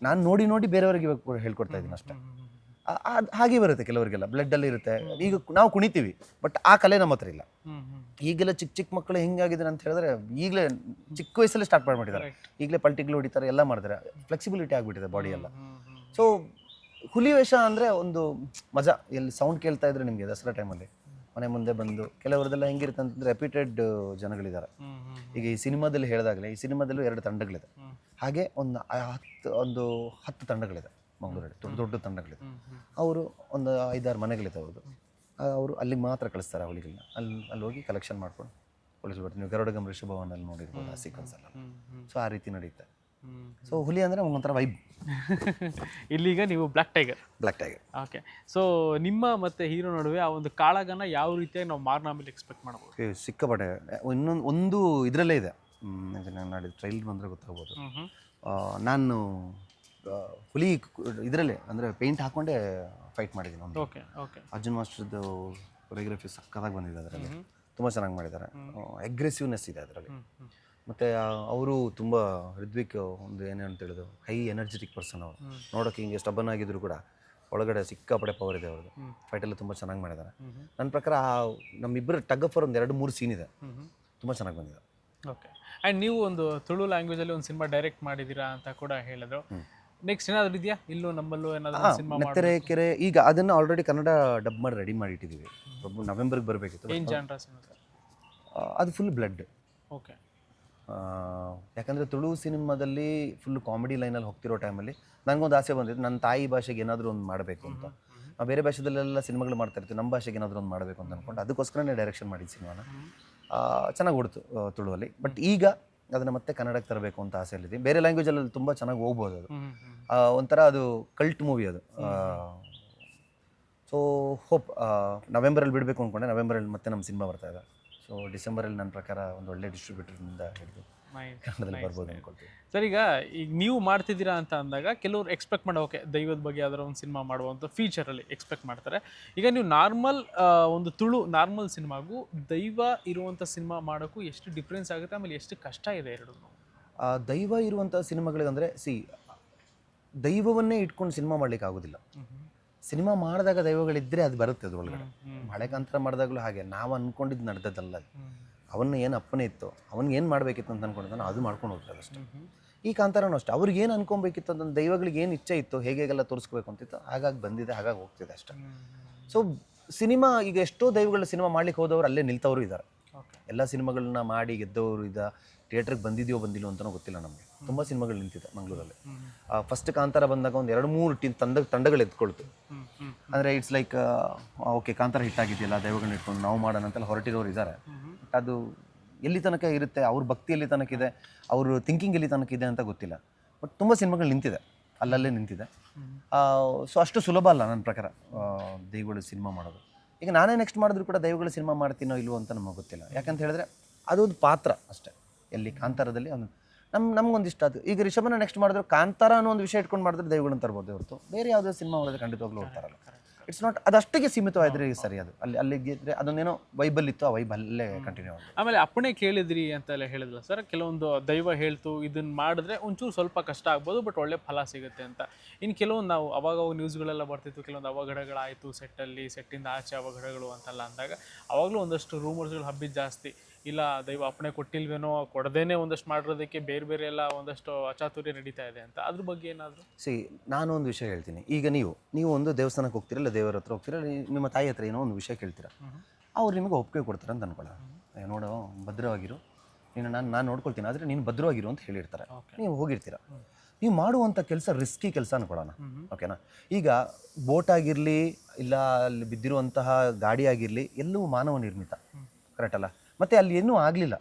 ನಾನು ನೋಡಿ ನೋಡಿ ಬೇರೆಯವ್ರಿಗೆ ಇವಾಗ ಹೇಳ್ಕೊಡ್ತಾ ಇದ್ದೀನಿ ಅಷ್ಟೇ. ಹಾಗೆ ಬರುತ್ತೆ ಕೆಲವರಿಗೆಲ್ಲ. ಬ್ಲಡ್ಡಲ್ಲಿ ಇರುತ್ತೆ. ಈಗ ನಾವು ಕುಣಿತೀವಿ ಬಟ್ ಆ ಕಲೆ ನಮ್ಮ ಹತ್ರ ಇಲ್ಲ. ಈಗೆಲ್ಲ ಚಿಕ್ಕ ಚಿಕ್ಕ ಮಕ್ಕಳು ಹೆಂಗಾಗಿದೆ ಅಂತ ಹೇಳಿದ್ರೆ ಈಗಲೇ ಚಿಕ್ಕ ವಯಸ್ಸಲ್ಲಿ ಸ್ಟಾರ್ಟ್ ಮಾಡಿಬಿಟ್ಟಿದ್ದಾರೆ. ಈಗಲೇ ಪಲ್ಟಿಗಳು ಹೊಡಿತಾರೆ ಎಲ್ಲ ಮಾಡ್ತಾರೆ. ಫ್ಲೆಕ್ಸಿಬಿಲಿಟಿ ಆಗಿಬಿಟ್ಟಿದೆ ಬಾಡಿ ಎಲ್ಲ. ಸೊ ಹುಲಿ ವೇಷ ಅಂದರೆ ಒಂದು ಮಜಾ. ಎಲ್ಲಿ ಸೌಂಡ್ ಕೇಳ್ತಾ ಇದ್ರೆ ನಿಮಗೆ ದಸರಾ ಟೈಮಲ್ಲಿ ಮನೆ ಮುಂದೆ ಬಂದು ಕೆಲವರದೆಲ್ಲ ಹೆಂಗಿರುತ್ತೆ ಅಂತಂದ್ರೆ ರೆಪ್ಯೂಟೆಡ್ ಜನಗಳಿದ್ದಾರೆ. ಈಗ ಈ ಸಿನಿಮಾದಲ್ಲಿ ಹೇಳಿದಾಗಲೇ ಈ ಸಿನಿಮಾದಲ್ಲೂ ಎರಡು ತಂಡಗಳಿದೆ. ಹಾಗೆ ಒಂದು ಹತ್ತು ಒಂದು ಹತ್ತು ತಂಡಗಳಿದೆ ಮಂಗಳೂರಲ್ಲಿ. ದೊಡ್ಡ ದೊಡ್ಡ ತಂಡಗಳಿದೆ. ಅವರು ಒಂದು ಐದಾರು ಮನೆಗಳಿದೆ ಅವ್ರದ್ದು. ಅವರು ಅಲ್ಲಿಗೆ ಮಾತ್ರ ಕಳಿಸ್ತಾರೆ ಆ ಹುಲಿಗಳನ್ನ ಅಲ್ಲಿ ಅಲ್ಲಿ ಹೋಗಿ ಕಲೆಕ್ಷನ್ ಮಾಡ್ಕೊಂಡು ಬರ್ತೀನಿ ನೀವು ಗರುಡಗಂ ಋಷಭವನಲ್ಲಿ ನೋಡಿರ್ಬೋದು ಆ ಸೀಕ್ವೆನ್ಸ್ ಎಲ್ಲ ಹ್ಮ್ ಹ್ಮ್. ಸೊ ಆ ರೀತಿ ನಡೀತೆ ಸೊ ಹುಲಿ ಅಂದರೆ ಒಂಥರ ವೈಬ್ ಇಲ್ಲಿಗ ನೀವು black tiger black tiger okay so ನಿಮ್ಮ ಮತ್ತೆ ಹೀರೋ ನಡುವೆ ಆ ಒಂದು ಕಾಳಗನ ಯಾವ ರೀತಿಯಾಗಿ ನಾವು ಮಾರ್ನ ಮೇಲೆ ಎಕ್ಸ್ಪೆಕ್ಟ್ ಮಾಡ್ಬೋದು? ಸಿಕ್ಕಪಟ್ಟೆ ಸಿಕ್ಕಾಪಟ್ಟೆ. ಇನ್ನೊಂದು ಒಂದು ಇದರಲ್ಲೇ ಇದೆ. ನಾನು ಟ್ರೈಲ್ ಬಂದರೆ ಗೊತ್ತಾಗ್ಬೋದು. ಆ, ನಾನು ಆ, ಹುಲಿ ಇದರಲ್ಲೇ ಅಂದರೆ ಪೇಂಟ್ ಹಾಕ್ಕೊಂಡೇ ಫೈಟ್ ಮಾಡಿದ್ದೀನಿ ಒಂದು. ಓಕೆ ಓಕೆ ಅರ್ಜುನ್ ಮಾಸ್ಟರ್ದು ಕೊರಿಯೋಗ್ರಫಿ ಸಕ್ಕತ್ತಾಗಿ ಬಂದಿದೆ ಅದರಲ್ಲಿ. ತುಂಬ ಚೆನ್ನಾಗಿ ಮಾಡಿದ್ದಾರೆ. ಅಗ್ರೆಸಿವ್ನೆಸ್ ಇದೆ ಅದರಲ್ಲಿ. ಮತ್ತು ಅವರು ತುಂಬ ಹೃದ್ವಿಕ್ ಒಂದು ಏನೇ ಅಂತ ಹೇಳಿದ್ರು ಹೈ ಎನರ್ಜೆಟಿಕ್ ಪರ್ಸನ್ ಅವರು. ನೋಡೋಕೆ ಹಿಂಗೆ ಸ್ಟಬನ್ ಆಗಿದ್ರು ಕೂಡ ಒಳಗಡೆ ಸಿಕ್ಕಾಪಡೆ ಪವರ್ ಇದೆ ಅವ್ರದ್ದು. ಫೈಟ್ ಫೈಟೆಲ್ಲ ತುಂಬ ಚೆನ್ನಾಗಿ ಮಾಡಿದ್ದಾರೆ. ನನ್ನ ಪ್ರಕಾರ ನಮ್ಮಿಬ್ಬರು ಟಗ್ ಆಫರ್ ಒಂದು ಎರಡು ಮೂರು ಸೀನ್ ಇದೆ. ತುಂಬ ಚೆನ್ನಾಗಿ ಬಂದಿದೆ. ಓಕೆ ಆ್ಯಂಡ್ ನೀವು ಒಂದು ತುಳು ಲ್ಯಾಂಗ್ವೇಜಲ್ಲಿ ಒಂದು ಸಿನಿಮಾ ಡೈರೆಕ್ಟ್ ಮಾಡಿದ್ದೀರಾ ಅಂತ ಕೂಡ ಹೇಳಿದ್ರು. ನೆಕ್ಸ್ಟ್ ಏನಾದರೂ ಇದೆಯಾ? ಇಲ್ಲೂ ನಮ್ಮಲ್ಲೂ ಏನಾದರೂ ಸಿನಿಮಾ ನೆತ್ತರೆ ಕೆರೆ ಈಗ ಅದನ್ನು ಆಲ್ರೆಡಿ ಕನ್ನಡ ಡಬ್ ಮಾಡಿ ರೆಡಿ ಮಾಡಿ ಇಟ್ಟಿದ್ದೀವಿ ನವೆಂಬರ್ಗೆ ಬರಬೇಕಿತ್ತು. ಏನು ಜಾನ್ರ ಸಿನಿಮಾ ಅದು ಫುಲ್ ಬ್ಲಡ್ ಓಕೆ ಯಾಕಂದರೆ ತುಳು ಸಿನಿಮಾದಲ್ಲಿ ಫುಲ್ ಕಾಮಿಡಿ ಲೈನಲ್ಲಿ ಹೋಗ್ತಿರೋ ಟೈಮಲ್ಲಿ ನನಗೊಂದು ಆಸೆ ಬಂದಿತ್ತು ನನ್ನ ತಾಯಿ ಭಾಷೆಗೆ ಏನಾದರೂ ಒಂದು ಮಾಡಬೇಕು ಅಂತ. ನಾವು ಬೇರೆ ಭಾಷೆದಲ್ಲೆಲ್ಲ ಸಿನಿಮಾಗಳು ಮಾಡ್ತಾ ಇರ್ತೀವಿ ನಮ್ಮ ಭಾಷೆಗೆ ಏನಾದರೂ ಒಂದು ಮಾಡಬೇಕು ಅಂತ ಅಂದ್ಕೊಂಡು ಅದಕ್ಕೋಸ್ಕರನೇ ಡೈರೆಕ್ಷನ್ ಮಾಡಿದ್ದು ಸಿನಿಮಾನ. ಚೆನ್ನಾಗಿ ಓಡ್ತು ತುಳುವಲ್ಲಿ. ಬಟ್ ಈಗ ಅದನ್ನು ಮತ್ತೆ ಕನ್ನಡಕ್ಕೆ ತರಬೇಕು ಅಂತ ಆಸೆಯಲ್ಲಿದೆ ಬೇರೆ ಲ್ಯಾಂಗ್ವೇಜಲ್ಲಿ ತುಂಬ ಚೆನ್ನಾಗಿ ಹೋಗ್ಬೋದು ಅದು. ಒಂಥರ ಅದು ಕಲ್ಟ್ ಮೂವಿ ಅದು. ಸೊ ಹೋಪ್ ನವೆಂಬರಲ್ಲಿ ಬಿಡಬೇಕು ಅಂದ್ಕೊಂಡೆ ನವೆಂಬರಲ್ಲಿ ಮತ್ತೆ ನಮ್ಮ ಸಿನಿಮಾ ಬರ್ತಾ ಇದೆ. ಸೊ ಡಿಸೆಂಬರಲ್ಲಿ ನನ್ನ ಪ್ರಕಾರ ಒಂದು ಒಳ್ಳೆ ಡಿಸ್ಟ್ರಿಬ್ಯೂಟರ್ನಿಂದ ಹಿಡಿದು. ಕನ್ನಡದಲ್ಲಿ ಬರ್ಬೋದು ಸರ್ ಈಗ ಈಗ ನೀವು ಮಾಡ್ತಿದ್ದೀರಾ ಅಂತ ಅಂದಾಗ ಕೆಲವರು ಎಕ್ಸ್ಪೆಕ್ಟ್ ಮಾಡೋ ಓಕೆ ದೈವದ ಬಗ್ಗೆ ಯಾವ್ದಾರ ಒಂದು ಸಿನಿಮಾ ಮಾಡುವಂಥ ಫೀಚರಲ್ಲಿ ಎಕ್ಸ್ಪೆಕ್ಟ್ ಮಾಡ್ತಾರೆ. ಈಗ ನೀವು ನಾರ್ಮಲ್ ಒಂದು ತುಳು ನಾರ್ಮಲ್ ಸಿನಿಮಾಗೂ ದೈವ ಇರುವಂಥ ಸಿನಿಮಾ ಮಾಡೋಕ್ಕೂ ಎಷ್ಟು ಡಿಫ್ರೆನ್ಸ್ ಆಗುತ್ತೆ? ಆಮೇಲೆ ಎಷ್ಟು ಕಷ್ಟ ಇದೆ ಎರಡು ದೈವ ಇರುವಂಥ ಸಿನಿಮಾಗಳಿಗೆ ಅಂದರೆ ಸಿ ದೈವವನ್ನೇ ಇಟ್ಕೊಂಡು ಸಿನಿಮಾ ಮಾಡ್ಲಿಕ್ಕೆ ಆಗೋದಿಲ್ಲ. ಸಿನಿಮಾ ಮಾಡಿದಾಗ ದೈವಗಳಿದ್ದರೆ ಅದು ಬರುತ್ತೆ ಅದರೊಳಗಡೆ. ಕಾಂತರ ಮಾಡಿದಾಗಲೂ ಹಾಗೆ. ನಾವು ಅಂದ್ಕೊಂಡಿದ್ದು ನಡೆದದ್ದಲ್ಲ ಅದು. ಅವನ್ನ ಏನು ಅಪ್ಪನೇ ಇತ್ತು? ಅವ್ನಿಗೆ ಏನು ಮಾಡಬೇಕಿತ್ತು ಅಂತ ಅಂದ್ಕೊಂಡಿದ್ದಾನೆ ಅದು ಮಾಡ್ಕೊಂಡು ಹೋಗ್ತದೆ ಅಷ್ಟೇ. ಈ ಕಾಂತಾರನೂ ಅಷ್ಟೇ. ಅವ್ರಿಗೆ ಏನು ಅನ್ಕೊಬೇಕಿತ್ತು ಅಂತ ದೈವಗಳಿಗೆ ಏನು ಇಚ್ಛೆ ಇತ್ತು ಹೇಗೆ ಹೇಗೆಲ್ಲ ತೋರಿಸ್ಕೋಬೇಕು ಅಂತಿತ್ತು ಹಾಗಾಗಿ ಬಂದಿದೆ ಹಾಗಾಗಿ ಹೋಗ್ತಿದೆ ಅಷ್ಟೇ. ಸೊ ಸಿನಿಮಾ ಈಗ ಎಷ್ಟೋ ದೈವಗಳ ಸಿನಿಮಾ ಮಾಡ್ಲಿಕ್ಕೆ ಹೋದವರು ಅಲ್ಲೇ ನಿಲ್ತವರು ಇದ್ದಾರೆ ಎಲ್ಲ ಸಿನಿಮಾಗಳನ್ನ ಮಾಡಿ ಗೆದ್ದವರು ಇದ್ದ ಥಿಯೇಟ್ರಿಗೆ ಬಂದಿದೆಯೋ ಬಂದಿಲ್ಲೋ ಅಂತಲೂ ಗೊತ್ತಿಲ್ಲ ನಮಗೆ. ತುಂಬ ಸಿನಿಮಾಗಳು ನಿಂತಿದೆ ಮಂಗಳೂರಲ್ಲಿ. ಫಸ್ಟ್ ಕಾಂತಾರ ಬಂದಾಗ ಒಂದು ಎರಡು ಮೂರು ಟೀಮ್ ತಂಡ ತಂಡಗಳು ಎತ್ಕೊಳ್ತು. ಅಂದರೆ it's like okay Kantara hit ಆಗಿದೆಯಲ್ಲ ದೈವಗಳನ್ನ ಇಟ್ಕೊಂಡು ನಾವು ಮಾಡೋಣ ಅಂತೆಲ್ಲ ಹೊರಟಿರೋರು ಇದ್ದಾರೆ ಬಟ್ ಅದು ಎಲ್ಲಿ ತನಕ ಇರುತ್ತೆ ಅವ್ರ ಭಕ್ತಿ ಎಲ್ಲಿ ತನಕ ಇದೆ ಅವ್ರ ಥಿಂಕಿಂಗ್ ಎಲ್ಲಿ ತನಕ ಇದೆ ಅಂತ ಗೊತ್ತಿಲ್ಲ. ಬಟ್ ತುಂಬ ಸಿನಿಮಾಗಳು ನಿಂತಿದೆ ಅಲ್ಲಲ್ಲೇ ನಿಂತಿದೆ. ಸೊ ಅಷ್ಟು ಸುಲಭ ಅಲ್ಲ ನನ್ನ ಪ್ರಕಾರ ದೈವಗಳು ಸಿನಿಮಾ ಮಾಡೋದು. ಈಗ ನಾನೇ ನೆಕ್ಸ್ಟ್ ಮಾಡಿದ್ರು ಕೂಡ ದೈವಗಳ ಸಿನಿಮಾ ಮಾಡ್ತೀನೋ ಇಲ್ವೋ ಅಂತ ನಮಗೆ ಗೊತ್ತಿಲ್ಲ. ಯಾಕಂತ ಹೇಳಿದ್ರೆ ಅದೊಂದು ಪಾತ್ರ ಅಷ್ಟೇ. ಎಲ್ಲಿ ಕಾಂತಾರದಲ್ಲಿ ಒಂದು ನಮ್ಮ ನಮ್ಗೊಂದಿಷ್ಟ ಅದು. ಈಗ ರಿಷಭನ ನೆಕ್ಸ್ಟ್ ಮಾಡಿದ್ರು ಕಾಂತಾರ ಅನ್ನೋ ಒಂದು ವಿಷಯ ಇಟ್ಕೊಂಡು ಮಾಡಿದ್ರೆ ದೈವಗಳನ್ನ ತರ್ಬೋದು ಹೊರತು. ಬೇರೆ ಯಾವುದೇ ಸಿನಿಮಾ ಮಾಡಿದ್ರೆ ಖಂಡಿತವಾಗ್ಲೂ ಹೋಗ್ತಾರಲ್ಲ. ಇಟ್ಸ್ ನಾಟ್ ಅದಷ್ಟಕ್ಕೆ ಈಗ ಸರಿ ಅದು. ಅಲ್ಲಿ ಅಲ್ಲಿಗೆ ಇದ್ರೆ ಅದೊಂದೇನೋ ವೈಬಲ್ ಇತ್ತು ಆ ವೈಬಲ್ ಅಲ್ಲೇ ಕಂಟಿನ್ಯೂ ಆಗುತ್ತೆ ಆಮೇಲೆ ಅಪ್ಪಣೆ ಕೇಳಿದ್ರಿ ಅಂತೆಲ್ಲ ಹೇಳಿದ್ರಲ್ಲ ಸರ್ ಕೆಲವೊಂದು ದೈವ ಹೇಳ್ತು ಇದನ್ನ ಮಾಡಿದ್ರೆ ಒಂಚೂರು ಸ್ವಲ್ಪ ಕಷ್ಟ ಆಗ್ಬೋದು ಬಟ್ ಒಳ್ಳೆ ಫಲ ಸಿಗುತ್ತೆ ಅಂತ. ಇನ್ನು ಕೆಲವೊಂದು ನಾವು ಅವಾಗ ಅವಾಗ ನ್ಯೂಸ್ಗಳೆಲ್ಲ ಬರ್ತಿತ್ತು ಕೆಲವೊಂದು ಅವಘಡಗಳಾಯಿತು ಸೆಟ್ಟಲ್ಲಿ ಸೆಟ್ಟಿಂದ ಆಚೆ ಅವಘಡಗಳು ಅಂತೆಲ್ಲ ಅಂದಾಗ ಅವಾಗಲೂ ಒಂದಷ್ಟು ರೂಮರ್ಸ್ಗಳು ಹಬ್ಬಿದ್ದು ಜಾಸ್ತಿ. ಇಲ್ಲ ದೈವ ಅಪ್ಪಣೆ ಕೊಟ್ಟಿಲ್ವೇನೋ ಕೊಡದೇನೆ ಒಂದಷ್ಟು ಮಾಡಿರೋದಕ್ಕೆ ಬೇರೆ ಬೇರೆ ಎಲ್ಲ ಒಂದಷ್ಟು ಅಚಾತುರ್ಯ ನಡೀತಾ ಇದೆ ಅಂತ. ಅದ್ರ ಬಗ್ಗೆ ಏನಾದರೂ? ಸಿ ನಾನು ಒಂದು ವಿಷಯ ಹೇಳ್ತೀನಿ. ಈಗ ನೀವು ನೀವು ಒಂದು ದೇವಸ್ಥಾನಕ್ಕೆ ಹೋಗ್ತೀರಲ್ಲ ದೇವರ ಹತ್ರ ಹೋಗ್ತೀರಾ ನಿಮ್ಮ ತಾಯಿ ಹತ್ರ ಏನೋ ಒಂದು ವಿಷಯ ಕೇಳ್ತೀರ? ಅವ್ರು ನಿಮಗೆ ಒಪ್ಪಿಗೆ ಕೊಡ್ತಾರೆ ಅಂತ ಅನ್ಕೊಳ್ಳ ನೋಡು ಭದ್ರವಾಗಿರು. ನೀನು ನಾನು ನಾನು ನೋಡ್ಕೊಳ್ತೀನಿ ಆದರೆ ನೀನು ಭದ್ರವಾಗಿರು ಅಂತ ಹೇಳಿರ್ತಾರೆ. ನೀವು ಹೋಗಿರ್ತೀರ? ನೀವು ಮಾಡುವಂಥ ಕೆಲಸ ರಿಸ್ಕಿ ಕೆಲಸ ಅನ್ಕೊಳ್ಳೋಣ. ಓಕೆನಾ? ಈಗ ಬೋಟ್ ಆಗಿರಲಿ ಇಲ್ಲ ಅಲ್ಲಿ ಬಿದ್ದಿರುವಂತಹ ಗಾಡಿ ಆಗಿರಲಿ ಎಲ್ಲವೂ ಮಾನವ ನಿರ್ಮಿತ. ಕರೆಕ್ಟ್ ಅಲ್ಲ? ಮತ್ತೆ ಅಲ್ಲಿ ಏನೂ ಆಗಲಿಲ್ಲ.